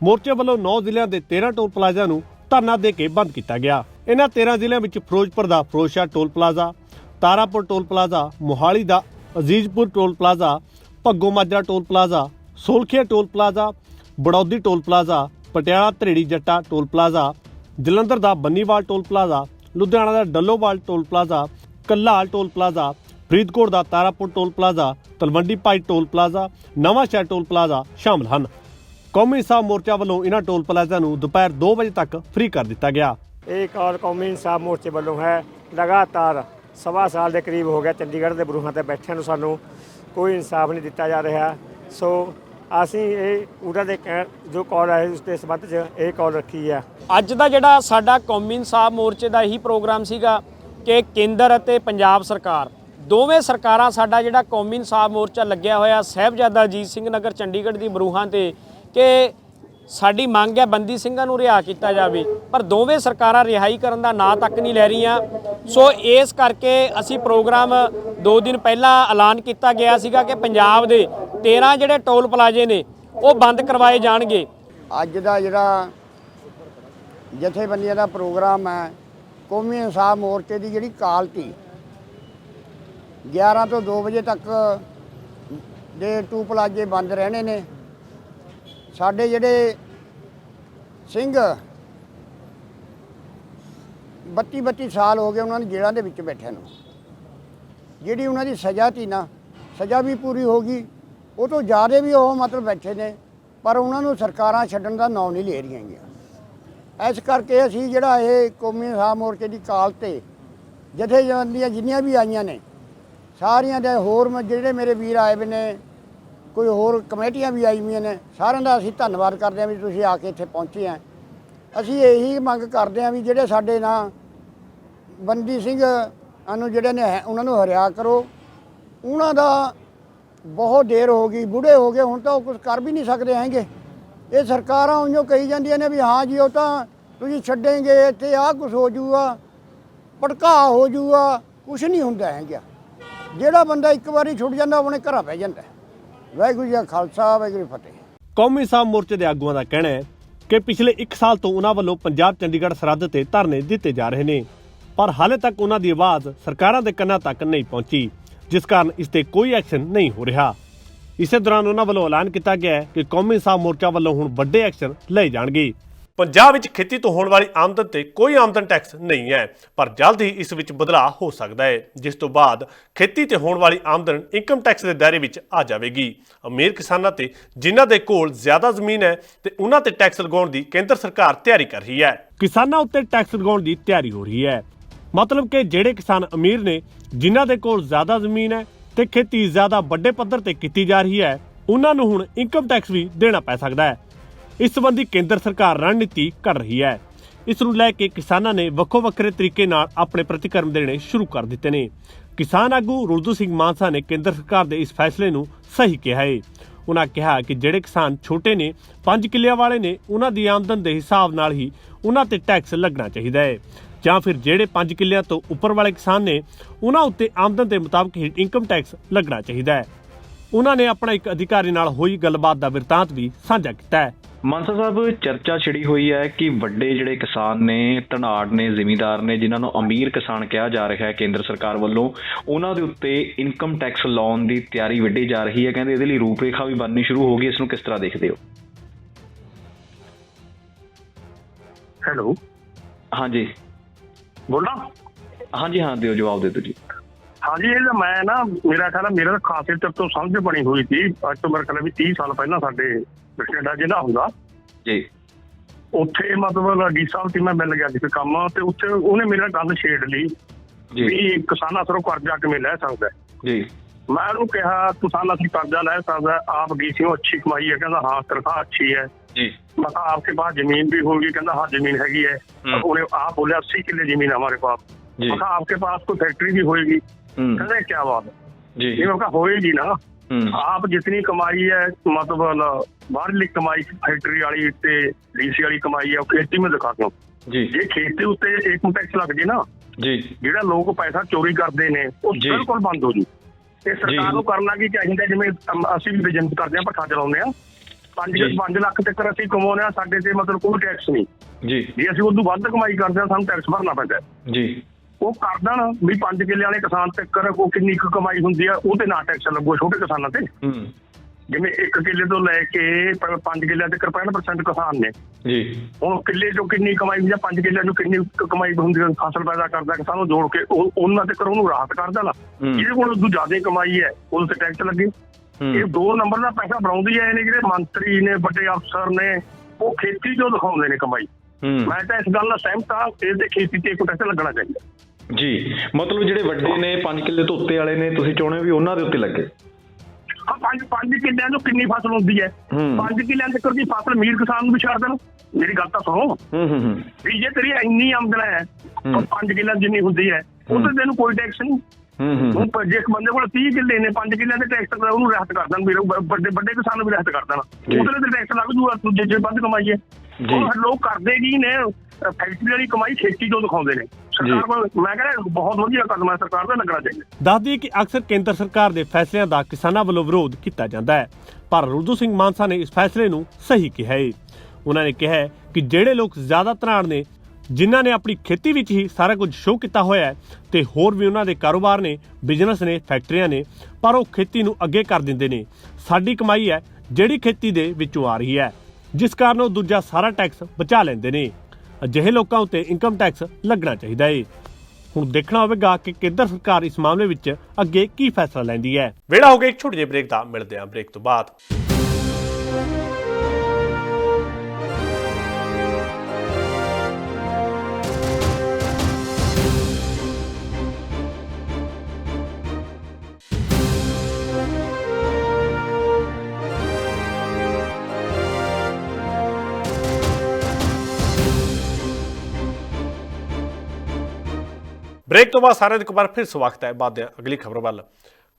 ਮੋਰਚੇ ਵੱਲੋਂ 9 ਜ਼ਿਲ੍ਹਿਆਂ ਦੇ 13 ਟੋਲ ਪਲਾਜ਼ਿਆਂ ਨੂੰ ਧਰਨਾ ਦੇ ਕੇ ਬੰਦ ਕੀਤਾ ਗਿਆ। ਇਹਨਾਂ 13 ਜ਼ਿਲ੍ਹਿਆਂ ਵਿੱਚ ਫਿਰੋਜ਼ਪੁਰ ਦਾ Ferozeshah toll plaza Tarapur toll plaza Mohali ਦਾ Azizpur toll plaza Bhaggo Majra toll plaza Solkhian toll plaza Barodi toll plaza Patiala Dhareri Jatta toll plaza Jalandhar ਦਾ ਬੰਨੀਵਾਲ ਟੋਲ ਪਲਾਜ਼ਾ ਲੁਧਿਆਣਾ ਦਾ Dallowal toll plaza Kallal toll plaza Faridkot ਦਾ Tarapur toll plaza Talwandi Bhai toll plaza ਨਵਾਂ ਸ਼ਹਿਰ ਟੋਲ ਪਲਾਜ਼ਾ ਸ਼ਾਮਲ ਹਨ ਕੌਮੀ ਇਨਸਾਫ ਮੋਰਚਾ ਵੱਲੋਂ ਇਹਨਾਂ ਟੋਲ ਪਲਾਜ਼ਾ ਨੂੰ ਦੁਪਹਿਰ 2 ਵਜੇ ਤੱਕ ਫ੍ਰੀ ਕਰ ਦਿੱਤਾ ਗਿਆ ਇਹ ਇੱਕ ਔਰ ਕੌਮੀ ਇਨਸਾਫ ਮੋਰਚੇ ਵੱਲੋਂ ਹੈ। ਲਗਾਤਾਰ ਸਵਾ ਸਾਲ ਦੇ ਕਰੀਬ ਹੋ ਗਿਆ ਚੰਡੀਗੜ੍ਹ ਦੇ ਬਰੂਹਾਂ ਤੇ ਬੈਠਿਆਂ ਨੂੰ ਸਾਨੂੰ ਕੋਈ ਇਨਸਾਫ ਨਹੀਂ ਦਿੱਤਾ ਜਾ ਰਿਹਾ। ਸੋ ਅਸੀਂ ਇਹ ਉਹਨਾਂ ਦੇ ਕਹਿ- ਜੋ ਕਾਲ ਆਏ ਉਸ ਦੇ ਸੰਬੰਧ 'ਚ ਇਹ ਕਾਲ ਰੱਖੀ ਹੈ। ਅੱਜ ਦਾ ਜਿਹੜਾ ਸਾਡਾ ਕੌਮੀ ਇਨਸਾਫ ਮੋਰਚੇ ਦਾ ਇਹੀ ਪ੍ਰੋਗਰਾਮ ਸੀਗਾ ਕਿ ਕੇਂਦਰ ਅਤੇ ਪੰਜਾਬ ਸਰਕਾਰ, ਦੋਵੇਂ ਸਰਕਾਰਾਂ ਸਾਡਾ ਜਿਹੜਾ ਕੌਮੀ ਇਨਸਾਫ ਮੋਰਚਾ ਲੱਗਿਆ ਹੋਇਆ, ਸਾਹਿਬਜ਼ਾਦਾ ਅਜੀਤ ਸਿੰਘ ਨਗਰ ਚੰਡੀਗੜ੍ਹ ਦੀ ਬਰੂਹਾਂ ਤੇ, ਕਿ ਸਾਡੀ ਮੰਗ ਹੈ ਬੰਦੀ ਸਿੰਘਾਂ ਨੂੰ ਰਿਹਾ ਕੀਤਾ ਜਾਵੇ। ਪਰ ਦੋਵੇਂ ਸਰਕਾਰਾਂ ਰਿਹਾਈ ਕਰਨ ਦਾ ਨਾਂ ਤੱਕ ਨਹੀਂ ਲੈ ਰਹੀਆਂ। ਸੋ ਇਸ ਕਰਕੇ ਅਸੀਂ ਪ੍ਰੋਗਰਾਮ 2 ਦਿਨ ਪਹਿਲਾਂ ਐਲਾਨ ਕੀਤਾ ਗਿਆ ਸੀਗਾ ਕਿ ਪੰਜਾਬ ਦੇ 13 ਜਿਹੜੇ ਟੋਲ ਪਲਾਜ਼ੇ ਨੇ, ਉਹ ਬੰਦ ਕਰਵਾਏ ਜਾਣਗੇ। ਅੱਜ ਦਾ ਜਿਹੜਾ ਜਥੇਬੰਦੀਆਂ ਦਾ ਪ੍ਰੋਗਰਾਮ ਹੈ, ਕੌਮੀ ਇਨਸਾਫ ਮੋਰਚੇ ਦੀ ਜਿਹੜੀ ਕਾਲ ਤੀ 11 ਤੋਂ 2 ਵਜੇ ਤੱਕ ਦੇ ਟੂ ਪਲਾਜੇ ਬੰਦ ਰਹਿਣੇ ਨੇ। ਸਾਡੇ ਜਿਹੜੇ ਸਿੰਘ 32 32 ਸਾਲ ਹੋ ਗਏ ਉਹਨਾਂ ਨੂੰ ਜੇਲ੍ਹਾਂ ਦੇ ਵਿੱਚ ਬੈਠਿਆਂ ਨੂੰ। ਜਿਹੜੀ ਉਹਨਾਂ ਦੀ ਸਜ਼ਾ ਤੀ ਨਾ, ਸਜ਼ਾ ਵੀ ਪੂਰੀ ਹੋ ਗਈ, ਉਹ ਤੋਂ ਜ਼ਿਆਦਾ ਵੀ ਉਹ ਮਤਲਬ ਬੈਠੇ ਨੇ, ਪਰ ਉਹਨਾਂ ਨੂੰ ਸਰਕਾਰਾਂ ਛੱਡਣ ਦਾ ਨਾਂ ਨਹੀਂ ਲੈ ਰਹੀਆਂ ਗੀਆਂ ਇਸ ਕਰਕੇ ਅਸੀਂ ਜਿਹੜਾ ਇਹ ਕੌਮੀ ਇਨਸਾਫ ਮੋਰਚੇ ਦੀ ਕਾਲ ਤੇ ਜਥੇਬੰਦੀਆਂ ਜਿੰਨੀਆਂ ਵੀ ਆਈਆਂ ਨੇ, ਸਾਰੀਆਂ ਦੇ ਹੋਰ ਜਿਹੜੇ ਮੇਰੇ ਵੀਰ ਆਏ ਨੇ ਕੋਈ ਹੋਰ ਕਮੇਟੀਆਂ ਵੀ ਆਈ ਹੋਈਆਂ ਨੇ, ਸਾਰਿਆਂ ਦਾ ਅਸੀਂ ਧੰਨਵਾਦ ਕਰਦੇ ਹਾਂ ਵੀ ਤੁਸੀਂ ਆ ਕੇ ਇੱਥੇ ਪਹੁੰਚੇ ਆ। ਅਸੀਂ ਇਹੀ ਮੰਗ ਕਰਦੇ ਹਾਂ ਵੀ ਜਿਹੜੇ ਸਾਡੇ ਨਾਲ ਬੰਦੀ ਸਿੰਘ ਨੂੰ ਜਿਹੜੇ ਨੇ ਹੈ- ਉਹਨਾਂ ਨੂੰ ਹਰਿਆ ਕਰੋ। ਉਹਨਾਂ ਦਾ ਬਹੁਤ ਦੇਰ ਹੋ ਗਈ, ਬੁੱਢੇ ਹੋ ਗਏ, ਹੁਣ ਤਾਂ ਉਹ ਕੁਝ ਕਰ ਵੀ ਨਹੀਂ ਸਕਦੇ ਹੈਗੇ। ਇਹ ਸਰਕਾਰਾਂ ਉਈਓ ਕਹੀ ਜਾਂਦੀਆਂ ਨੇ ਵੀ ਹਾਂ ਜੀ, ਉਹ ਤਾਂ ਤੁਸੀਂ ਛੱਡेंगे ਇੱਥੇ ਆਹ ਕੁਝ ਹੋ ਜੂਗਾ ਭੜਕਾ ਹੋ ਜੂਗਾ ਕੁਝ ਨਹੀਂ ਹੁੰਦਾ ਹੈਗਾ। ਜਿਹੜਾ ਬੰਦਾ ਇੱਕ ਵਾਰੀ ਛੁੱਟ ਜਾਂਦਾ ਆਪਣੇ ਘਰਾਂ ਬਹਿ ਜਾਂਦਾ। ਵਾਹਿਗੁਰੂ ਜੀ ਕਾ ਖਾਲਸਾ, ਵਾਹਿਗੁਰੂ ਫਤਿਹ। ਕੌਮੀ ਇਨਸਾਫ ਮੋਰਚੇ ਦੇ ਆਗੂਆਂ ਦਾ ਕਹਿਣਾ ਹੈ ਕਿ ਪਿਛਲੇ 1 ਸਾਲ ਤੋਂ ਉਹਨਾਂ ਵੱਲੋਂ ਪੰਜਾਬ ਚੰਡੀਗੜ੍ਹ ਸਰਹੱਦ ਤੇ ਧਰਨੇ ਦਿੱਤੇ ਜਾ ਰਹੇ ਨੇ, ਪਰ ਹਾਲੇ ਤੱਕ ਉਹਨਾਂ ਦੀ ਆਵਾਜ਼ ਸਰਕਾਰਾਂ ਦੇ ਕੰਨਾਂ ਤੱਕ ਨਹੀਂ ਪਹੁੰਚੀ, ਜਿਸ ਕਾਰਨ ਇਸ ਤੇ ਕੋਈ ਐਕਸ਼ਨ ਨਹੀਂ ਹੋ ਰਿਹਾ। ਇਸੇ ਦੌਰਾਨ ਉਹਨਾਂ ਵੱਲੋਂ ਐਲਾਨ ਕੀਤਾ ਗਿਆ ਕਿ ਕੌਮੀ ਇਨਸਾਫ ਮੋਰਚਾ ਵੱਲੋਂ ਹੁਣ ਵੱਡੇ ਐਕਸ਼ਨ ਲਏ ਜਾਣਗੇ। ਪੰਜਾਬ ਵਿੱਚ ਖੇਤੀ ਤੋਂ ਹੋਣ ਵਾਲੀ ਆਮਦਨ ਤੇ ਕੋਈ ਆਮਦਨ ਟੈਕਸ ਨਹੀਂ ਹੈ, ਪਰ ਜਲਦ ਹੀ ਇਸ ਵਿੱਚ ਬਦਲਾਅ ਹੋ ਸਕਦਾ ਹੈ, ਜਿਸ ਤੋਂ ਬਾਅਦ ਖੇਤੀ ਤੇ ਹੋਣ ਵਾਲੀ ਆਮਦਨ ਇਨਕਮ ਟੈਕਸ ਦੇ ਦਾਇਰੇ ਵਿੱਚ ਆ ਜਾਵੇਗੀ। ਅਮੀਰ ਕਿਸਾਨਾਂ ਤੇ ਜਿਨ੍ਹਾਂ ਦੇ ਕੋਲ ਜ਼ਿਆਦਾ ਜ਼ਮੀਨ ਹੈ ਤੇ ਉਹਨਾਂ ਤੇ ਟੈਕਸ ਲਗਾਉਣ ਦੀ ਕੇਂਦਰ ਸਰਕਾਰ ਤਿਆਰੀ ਕਰ ਰਹੀ ਹੈ। ਕਿਸਾਨਾਂ ਉੱਤੇ ਟੈਕਸ ਲਗਾਉਣ ਦੀ ਤਿਆਰੀ ਹੋ ਰਹੀ ਹੈ। ਮਤਲਬ ਕਿ ਜਿਹੜੇ ਕਿਸਾਨ ਅਮੀਰ ਨੇ, ਜਿਨ੍ਹਾਂ ਦੇ ਕੋਲ ਜ਼ਿਆਦਾ ਜ਼ਮੀਨ ਹੈ ਤੇ ਖੇਤੀ ਜ਼ਿਆਦਾ ਵੱਡੇ ਪੱਧਰ ਤੇ ਕੀਤੀ ਜਾ ਰਹੀ ਹੈ, ਉਹਨਾਂ ਨੂੰ ਹੁਣ ਇਨਕਮ ਟੈਕਸ ਵੀ ਦੇਣਾ ਪੈ ਸਕਦਾ ਹੈ। ਇਸ ਸੰਬੰਧੀ ਕੇਂਦਰ ਸਰਕਾਰ ਰਣਨੀਤੀ ਘੜ ਰਹੀ ਹੈ। ਇਸ ਨੂੰ ਲੈ ਕੇ ਕਿਸਾਨਾਂ ਨੇ ਵੱਖੋ ਵੱਖਰੇ ਤਰੀਕੇ ਨਾਲ ਆਪਣੇ ਪ੍ਰਤੀਕਰਮ ਦੇਣੇ ਸ਼ੁਰੂ ਕਰ ਦਿੱਤੇ ਨੇ। ਕਿਸਾਨ ਆਗੂ ਰੁਲਦੂ ਸਿੰਘ ਮਾਨਸਾ ਨੇ ਕੇਂਦਰ ਸਰਕਾਰ ਦੇ ਇਸ ਫੈਸਲੇ ਨੂੰ ਸਹੀ ਕਿਹਾ ਹੈ ਉਹਨਾਂ ਕਿਹਾ ਕਿ ਜਿਹੜੇ ਕਿਸਾਨ ਛੋਟੇ ਨੇ 5 ਕਿੱਲਿਆਂ ਵਾਲੇ ਨੇ ਉਹਨਾਂ ਦੀ ਆਮਦਨ ਦੇ ਹਿਸਾਬ ਨਾਲ ਹੀ ਉਹਨਾਂ ਤੇ ਟੈਕਸ ਲੱਗਣਾ ਚਾਹੀਦਾ ਹੈ ਜਾਂ ਫਿਰ ਜਿਹੜੇ 5 ਕਿੱਲਿਆਂ ਤੋਂ ਉੱਪਰ ਵਾਲੇ ਕਿਸਾਨ ਨੇ ਉਹਨਾਂ ਉੱਤੇ ਆਮਦਨ ਦੇ ਮੁਤਾਬਕ ਹੀ ਇਨਕਮ ਟੈਕਸ ਲੱਗਣਾ ਚਾਹੀਦਾ ਹੈ ਉਹਨਾਂ ਨੇ ਆਪਣਾ ਇੱਕ ਅਧਿਕਾਰੀ ਨਾਲ ਹੋਈ ਗੱਲਬਾਤ ਦਾ ਵਿਰਤਾਂਤ ਵੀ ਸਾਂਝਾ ਕੀਤਾ ਹੈ। ਮਾਨਸਾ ਸਾਹਿਬ ਚਰਚਾ ਛਿੜੀ ਹੋਈ ਹੈ ਕਿ ਵੱਡੇ ਜਿਹੜੇ ਕਿਸਾਨ ਨੇ ਧਨਾੜ ਨੇ ਜ਼ਿਮੀਂਦਾਰ ਨੇ ਜਿਨ੍ਹਾਂ ਨੂੰ ਅਮੀਰ ਕਿਸਾਨ ਕਿਹਾ ਜਾ ਰਿਹਾ ਹੈ ਕੇਂਦਰ ਸਰਕਾਰ ਵੱਲੋਂ ਉਹਨਾਂ ਦੇ ਉੱਤੇ ਇਨਕਮ ਟੈਕਸ ਲਾਉਣ ਦੀ ਤਿਆਰੀ ਵਿੱਢੀ ਜਾ ਰਹੀ ਹੈ। ਕਹਿੰਦੇ ਇਹਦੇ ਲਈ ਰੂਪਰੇਖਾ ਵੀ ਬਣਨੀ ਸ਼ੁਰੂ ਹੋ ਗਈ ਇਸ ਨੂੰ ਕਿਸ ਤਰ੍ਹਾਂ ਦੇਖਦੇ ਹੋ? ਹੈਲੋ। ਹਾਂਜੀ। ਬੋਲਾਂ? ਹਾਂਜੀ ਹਾਂ ਦਿਓ ਜਵਾਬ ਦੇ ਦਿਓ ਜੀ। ਹਾਂਜੀ ਇਹ ਤਾਂ ਮੈਂ ਨਾ ਮੇਰਾ ਖਿਆਲ ਮੇਰਾ ਖਾਸੇ ਤੱਕ ਤੋਂ ਸਮਝ ਬਣੀ ਹੋਈ ਸੀ। ਅੱਜ ਤੋਂ ਮੇਰੇ ਖਿਆਲ ਵੀ 30 ਸਾਲ ਪਹਿਲਾਂ ਸਾਡੇ ਕੈਨੇਡਾ ਜਿਹੜਾ ਹੁੰਦਾ। ਜੀ। ਉੱਥੇ ਮਤਲਬ ਡੀ ਸਾਹਿਬ ਤੇ ਮੈਂ ਮਿਲ ਗਿਆ ਸੀ ਕੰਮ ਤੇ ਉੱਥੇ ਉਹਨੇ ਮੇਰੇ ਨਾਲ ਗੱਲ ਛੇੜ ਲਈ ਜੀ। ਵੀ ਕਿਸਾਨ ਅਸਰੋਂ ਕਰਜ਼ਾ ਕਿਵੇਂ ਲੈ ਸਕਦਾ ਜੀ। ਮੈਂ ਉਹਨੂੰ ਕਿਹਾ ਕਿਸਾਨ ਅਸੀਂ ਕਰਜ਼ਾ ਲੈ ਸਕਦਾ ਆਪ ਡੀਸੀਓ ਅੱਛੀ ਕਮਾਈ ਹੈ ਕਹਿੰਦਾ ਹਾਂ ਤਨਖਾਹ ਅੱਛੀ ਹੈ। ਜੀ। ਮੈਂ ਕਿਹਾ ਆਪਕੇ ਪਾਸ ਜ਼ਮੀਨ ਵੀ ਹੋਊਗੀ ਕਹਿੰਦਾ ਹਾਂ ਜ਼ਮੀਨ ਹੈਗੀ ਹੈ। ਉਹਨੇ ਆਪ ਬੋਲਿਆ 80 ਕਿੱਲੇ ਜ਼ਮੀਨ ਹਮਾਰੇ ਪਾਸ। ਮੈਂ ਕਿਹਾ ਆਪਕੇ ਪਾਸ ਕੋਈ ਫੈਕਟਰੀ ਵੀ ਹੋਏਗੀ। कोई फैक्ट्री भी होगी ਹੂੰ कहते क्या बात है ਜੀ ये मैं कहा होएगी ना ਹੂੰ आप जितनी कमाई है मतलब बाहरली कमाई फैक्ट्री वाली ते डीसी वाली कमाई है वो खेती में दिखा दो ਜੀ ਜੇ ਖੇਤੀ ਉੱਤੇ ਇੱਕ ਟੈਕਸ ਲੱਗ ਜੇ ਨਾ ਜੀ ਜਿਹੜਾ ਲੋਕ ਪੈਸਾ ਚੋਰੀ ਕਰਦੇ ਨੇ ਉਹ ਜੀ। ਬਿਲਕੁਲ ਬੰਦ ਹੋ ਜੂ ਤੇ ਸਰਕਾਰ ਜੀ। ਨੂੰ ਕਰਨਾ ਕੀ ਚਾਹੀਦਾ ਜਿਵੇਂ ਅਮ, ਅਸੀਂ ਵੀ ਬਿਜ਼ਨਸ ਕਰਦੇ ਆ ਪੱਠਾ ਚਲਾਉਂਦੇ ਆ 5 ਜੀ। 5 ਲੱਖ ਤੱਕ ਅਸੀਂ ਕਮਾਉਂਦੇ ਆ ਸਾਡੇ ਤੇ ਮਤਲਬ ਕੋਈ ਟੈਕਸ ਨਹੀਂ ਜੀ ਜੇ ਅਸੀਂ ਉਦੋਂ ਵੱਧ ਕਮਾਈ ਕਰਦੇ ਆ ਸਾਨੂੰ ਟੈਕਸ ਭਰਨਾ ਪੈਂਦਾ ਹੈ। ਜੀ ਉਹ ਕਰ ਦੇਣ ਵੀ 5 ਕਿੱਲੇ ਵਾਲੇ ਕਿਸਾਨ ਤੇ ਕਰ ਕੋ ਕਿੰਨੀ ਕੁ ਕਮਾਈ ਹੁੰਦੀ ਆ ਉਹ ਤੇ ਨਾ ਟੈਕਸ ਲੱਗੋ ਛੋਟੇ ਕਿਸਾਨਾਂ ਤੇ। ਹੂੰ। ਜਿਵੇਂ 1 ਕਿੱਲੇ ਤੋਂ ਲੈ ਕੇ 5 ਕਿੱਲੇ ਤੱਕ 65% ਕਿਸਾਨ ਨੇ। ਜੀ। ਹੁਣ ਕਿੱਲੇ ਚੋਂ ਕਿੰਨੀ ਕਮਾਈ ਹੁੰਦੀ ਆ 5 ਕਿੱਲਿਆਂ ਚੋਂ ਕਿੰਨੀ ਕਮਾਈ ਹੁੰਦੀ ਆ ਫਸਲ ਪੈਦਾ ਕਰਦਾ ਕਿਸਾਨ ਨੂੰ ਜੋੜ ਕੇ ਉਹ- ਉਹਨਾਂ ਤੇ ਉਹਨੂੰ ਰਾਹਤ ਕਰ ਦੇਣਾ। ਜਿਹਦੇ ਕੋਲ ਉਦੋਂ ਜ਼ਿਆਦਾ ਕਮਾਈ ਹੈ ਉਹਦੇ ਤੇ ਟੈਕਸ ਲੱਗੇ। ਇਹ ਦੋ ਨੰਬਰ ਦਾ ਪੈਸਾ ਬਣਾਉਂਦੀ ਹੈ ਇਹ ਜਿਹੜੇ ਮੰਤਰੀ ਨੇ ਵੱਡੇ ਅਫਸਰ ਨੇ ਉਹ ਖੇਤੀ ਚੋਂ ਦਿਖਾਉਂਦੇ ਨੇ ਕਮਾਈ। ਮੈਂ ਤਾਂ ਇਸ ਗੱਲ ਨਾਲ ਸਹਿਮਤ ਹਾਂ ਕਿ ਇਹਦੇ ਖੇਤੀ ਤੇ ਇੱਕ ਟੈਕਸ ਲੱਗਣਾ ਚਾਹੀਦਾ। ਜੀ ਮਤਲਬ ਜਿਹੜੇ ਵੱਡੇ ਨੇ 5 ਕਿੱਲੇ ਤੋਂ ਉੱਤੇ ਵਾਲੇ ਨੇ ਤੁਸੀਂ ਚਾਹੁੰਦੇ ਵੀ ਉਹਨਾਂ ਦੇ ਉੱਤੇ ਲੱਗੇ? ਹਾਂ ਪੰਜ ਪੰਜ ਕਿੱਲਿਆਂ ਚੋਂ ਕਿੰਨੀ ਫਸਲ ਹੁੰਦੀ ਹੈ। ਪੰਜ ਕਿੱਲਿਆਂ ਤੱਕ ਦੀ ਫਸਲ ਮੀਰ ਕਿਸਾਨ ਨੂੰ ਵੀ ਛੱਡ ਦੇਣ? ਮੇਰੀ ਗੱਲ ਤਾਂ ਸੁਣੋ। ਹੂੰ ਹੂੰ ਹੂੰ। ਵੀ ਜੇ ਤੇਰੀ ਇੰਨੀ ਆਮਦਨ ਹੈ। ਉਹ ਪੰਜ ਕਿੱਲਿਆਂ ਜਿੰਨੀ ਹੁੰਦੀ ਹੈ ਉਹ ਤੇ ਤੈਨੂੰ ਕੋਈ ਟੈਕਸ ਨਹੀਂ। ਹੂੰ ਹੂੰ ਹੁਣ ਪ- ਜੇ ਬੰਦੇ ਕੋਲ 30 ਕਿੱਲੇ ਨੇ 5 ਕਿੱਲਿਆਂ ਦੇ ਟੈਕਸ ਦਾ ਉਹਨੂੰ ਰਹਿਤ ਕਰ ਦੇਣ ਬ- ਵੱਡੇ ਵੱਡੇ ਕਿਸਾਨ ਨੂੰ ਵੀ ਰਹਿਤ ਕਰ ਦੇਣਾ। ਉਹਦੇ ਤੇ ਟੈਕਸ ਲੱਗ ਜੂਗਾ ਤੂੰ ਜੇ ਜੇ ਵੱਧ ਕਮਾਈ ਹੈ ਜੀ। ਉਹ ਲੋਕ ਕਰਦੇ ਕੀ ਨੇ ਫੈਕਟਰੀ ਵਾਲੀ ਕਮਾਈ ਖੇਤੀ ਤੋਂ ਦਿਖਾਉਂਦੇ ਨੇ। ਸਰਕਾਰ ਮੈਂ ਕਹਿੰਦਾ ਬਹੁਤ ਵਧੀਆ ਕਦਮ ਹੈ ਸਰਕਾਰ ਦਾ ਲੱਗਣਾ ਚਾਹੀਦਾ। ਦੱਸਦੀ ਕਿ ਅਕਸਰ ਕੇਂਦਰ ਸਰਕਾਰ ਦੇ ਫੈਸਲਿਆਂ ਦਾ ਕਿਸਾਨਾਂ ਵੱਲੋਂ ਵਿਰੋਧ ਕੀਤਾ ਜਾਂਦਾ ਹੈ। ਪਰ ਰੁਲਦੂ ਸਿੰਘ ਮਾਨਸਾ ਨੇ ਇਸ ਫੈਸਲੇ ਨੂੰ ਸਹੀ ਕਿਹਾ ਹੈ ਉਹਨਾਂ ਨੇ ਕਿਹਾ ਕਿ ਜਿਹੜੇ ਲੋਕ ਜ਼ਿਆਦਾ ਧਨਾੜ ਨੇ ਜਿਨ੍ਹਾਂ ਨੇ ਆਪਣੀ ਖੇਤੀ ਵਿੱਚ ਹੀ ਸਾਰਾ ਕੁਝ ਸ਼ੋਅ ਕੀਤਾ ਹੋਇਆ ਹੈ ਤੇ ਹੋਰ ਵੀ ਉਹਨਾਂ ਦੇ ਕਾਰੋਬਾਰ ਨੇ ਬਿਜ਼ਨਸ ਨੇ ਫੈਕਟਰੀਆਂ ਨੇ ਪਰ ਉਹ ਖੇਤੀ ਨੂੰ ਅੱਗੇ ਕਰ ਦਿੰਦੇ ਨੇ। ਸਾਡੀ ਕਮਾਈ ਹੈ ਜਿਹੜੀ ਖੇਤੀ ਦੇ ਵਿੱਚੋਂ ਆ ਰਹੀ ਹੈ। ਜਿਸ ਕਾਰਨ ਉਹ ਦੂਜਾ ਸਾਰਾ ਟੈਕਸ ਬਚਾ ਲੈਂਦੇ ਨੇ। ਅਜਿਹੇ ਲੋਕਾਂ ਉੱਤੇ ਇਨਕਮ ਟੈਕਸ ਲੱਗਣਾ ਚਾਹੀਦਾ ਹੈ ਹੁਣ ਦੇਖਣਾ ਹੋਵੇਗਾ ਕਿ ਕੇਂਦਰ ਸਰਕਾਰ ਇਸ ਮਾਮਲੇ ਵਿੱਚ ਅੱਗੇ ਕੀ ਫੈਸਲਾ ਲੈਂਦੀ ਹੈ। ਵੇਲਾ ਹੋ ਗਿਆ ਇੱਕ ਛੋਟੀ ਜਿਹੀ ਬ੍ਰੇਕ ਦਾ, ਮਿਲਦੇ ਹਾਂ ਬ੍ਰੇਕ ਤੋਂ ਬਾਅਦ। ਬ੍ਰੇਕ ਤੋਂ ਬਾਅਦ ਸਾਰਿਆਂ ਦਾ ਇੱਕ ਵਾਰ ਫਿਰ ਸਵਾਗਤ ਹੈ ਬਾਅਦ ਅਗਲੀ ਖਬਰ ਵੱਲ।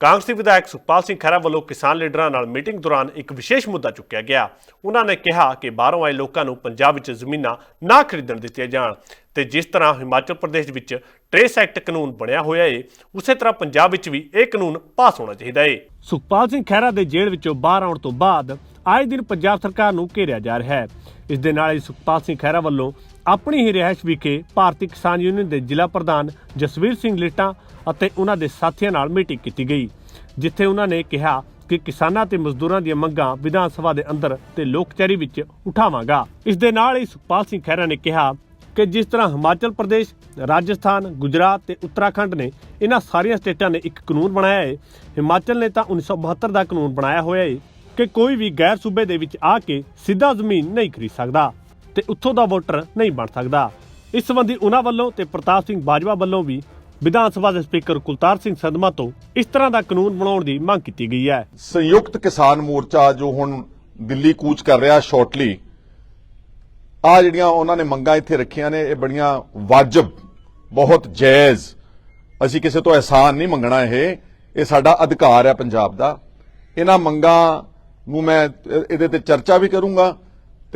ਕਾਂਗਰਸੀ ਵਿਧਾਇਕ ਸੁਖਪਾਲ ਸਿੰਘ ਖਹਿਰਾ ਵੱਲੋਂ ਕਿਸਾਨ ਲੀਡਰਾਂ ਨਾਲ ਮੀਟਿੰਗ ਦੌਰਾਨ ਇੱਕ ਵਿਸ਼ੇਸ਼ ਮੁੱਦਾ ਚੁੱਕਿਆ ਗਿਆ। ਉਹਨਾਂ ਨੇ ਕਿਹਾ ਕਿ ਬਾਹਰੋਂ ਆਏ ਲੋਕਾਂ ਨੂੰ ਪੰਜਾਬ ਵਿੱਚ ਜ਼ਮੀਨਾਂ ਨਾ ਖਰੀਦਣ ਦਿੱਤੀਆਂ ਜਾਣ ਤੇ ਜਿਸ ਤਰ੍ਹਾਂ ਹਿਮਾਚਲ ਪ੍ਰਦੇਸ਼ ਵਿੱਚ ਟ੍ਰੇਸ ਐਕਟ ਕਾਨੂੰਨ ਬਣਿਆ ਹੋਇਆ ਏ, ਉਸੇ ਤਰ੍ਹਾਂ ਪੰਜਾਬ ਵਿੱਚ ਵੀ ਇਹ ਕਾਨੂੰਨ ਪਾਸ ਹੋਣਾ ਚਾਹੀਦਾ ਏ। ਸੁਖਪਾਲ ਸਿੰਘ ਖਹਿਰਾ ਦੇ ਜੇਲ੍ਹ ਵਿੱਚੋਂ ਬਾਹਰ ਆਉਣ ਤੋਂ ਬਾਅਦ ਆਏ ਦਿਨ ਪੰਜਾਬ ਸਰਕਾਰ ਨੂੰ ਘੇਰਿਆ ਜਾ ਰਿਹਾ ਹੈ। ਇਸ ਦੇ ਨਾਲ ਹੀ ਸੁਖਪਾਲ ਸਿੰਘ ਖਹਿਰਾ ਵੱਲੋਂ ਆਪਣੀ ਹੀ ਰਿਹਾਇਸ਼ ਵਿਖੇ ਭਾਰਤੀ ਕਿਸਾਨ ਯੂਨੀਅਨ ਦੇ ਜ਼ਿਲ੍ਹਾ ਪ੍ਰਧਾਨ ਜਸਵੀਰ ਸਿੰਘ ਲਿਟਾ ਅਤੇ ਉਹਨਾਂ ਦੇ ਸਾਥੀਆਂ ਨਾਲ ਮੀਟਿੰਗ ਕੀਤੀ ਗਈ, ਜਿੱਥੇ ਉਹਨਾਂ ਨੇ ਕਿਹਾ ਕਿ ਕਿਸਾਨਾਂ ਤੇ ਮਜ਼ਦੂਰਾਂ ਦੀਆਂ ਮੰਗਾਂ ਵਿਧਾਨ ਸਭਾ ਦੇ ਅੰਦਰ ਤੇ ਲੋਕ ਵਿੱਚ ਉਠਾਵਾਂਗਾ। ਇਸ ਦੇ ਨਾਲ ਹੀ ਸੁਖਪਾਲ ਸਿੰਘ ਖਹਿਰਾ ਨੇ ਕਿਹਾ ਕਿ ਜਿਸ ਤਰ੍ਹਾਂ ਹਿਮਾਚਲ ਪ੍ਰਦੇਸ਼, ਰਾਜਸਥਾਨ, ਗੁਜਰਾਤ ਤੇ ਉੱਤਰਾਖੰਡ ਨੇ ਇਹਨਾਂ ਸਾਰੀਆਂ ਸਟੇਟਾਂ ਨੇ ਇੱਕ ਕਾਨੂੰਨ ਬਣਾਇਆ ਹੈ ਹਿਮਾਚਲ ਨੇ ਤਾਂ 1972 ਦਾ ਕਾਨੂੰਨ ਬਣਾਇਆ ਹੋਇਆ ਹੈ ਕਿ ਕੋਈ ਵੀ ਗੈਰ ਸੂਬੇ ਦੇ ਵਿੱਚ ਆ ਕੇ ਸਿੱਧਾ ਜ਼ਮੀਨ ਨਹੀਂ ਖਰੀਦ ਸਕਦਾ। ਤੇ ਉੱਥੋਂ ਦਾ ਵੋਟਰ ਨਹੀਂ ਬਣ ਸਕਦਾ। ਇਸ ਸੰਬੰਧੀ ਉਹਨਾਂ ਵੱਲੋਂ ਤੇ ਪ੍ਰਤਾਪ ਸਿੰਘ ਬਾਜਵਾ ਵੱਲੋਂ ਵੀ ਵਿਧਾਨ ਸਭਾ ਦੇ ਸਪੀਕਰ ਕੁਲਤਾਰ ਸਿੰਘ ਸੰਧਮਾ ਤੋਂ ਇਸ ਤਰ੍ਹਾਂ ਦਾ ਕਾਨੂੰਨ ਬਣਾਉਣ ਦੀ ਮੰਗ ਕੀਤੀ ਗਈ ਹੈ। ਸੰਯੁਕਤ ਕਿਸਾਨ ਮੋਰਚਾ ਜੋ ਹੁਣ ਦਿੱਲੀ ਕੂਚ ਕਰ ਰਿਹਾ ਸ਼ਾਰਟਲੀ, ਆ ਜਿਹੜੀਆਂ ਉਹਨਾਂ ਨੇ ਮੰਗਾਂ ਇੱਥੇ ਰੱਖੀਆਂ ਨੇ, ਇਹ ਬੜੀਆਂ ਵਾਜਬ, ਬਹੁਤ ਜਾਇਜ਼। ਅਸੀਂ ਕਿਸੇ ਤੋਂ ਅਹਿਸਾਨ ਨਹੀਂ ਮੰਗਣਾ ਇਹ ਇਹ ਸਾਡਾ ਅਧਿਕਾਰ ਹੈ ਪੰਜਾਬ ਦਾ। ਇਹਨਾਂ ਮੰਗਾਂ ਨੂੰ ਮੈਂ ਇਹਦੇ ਤੇ ਚਰਚਾ ਵੀ ਕਰੂੰਗਾ।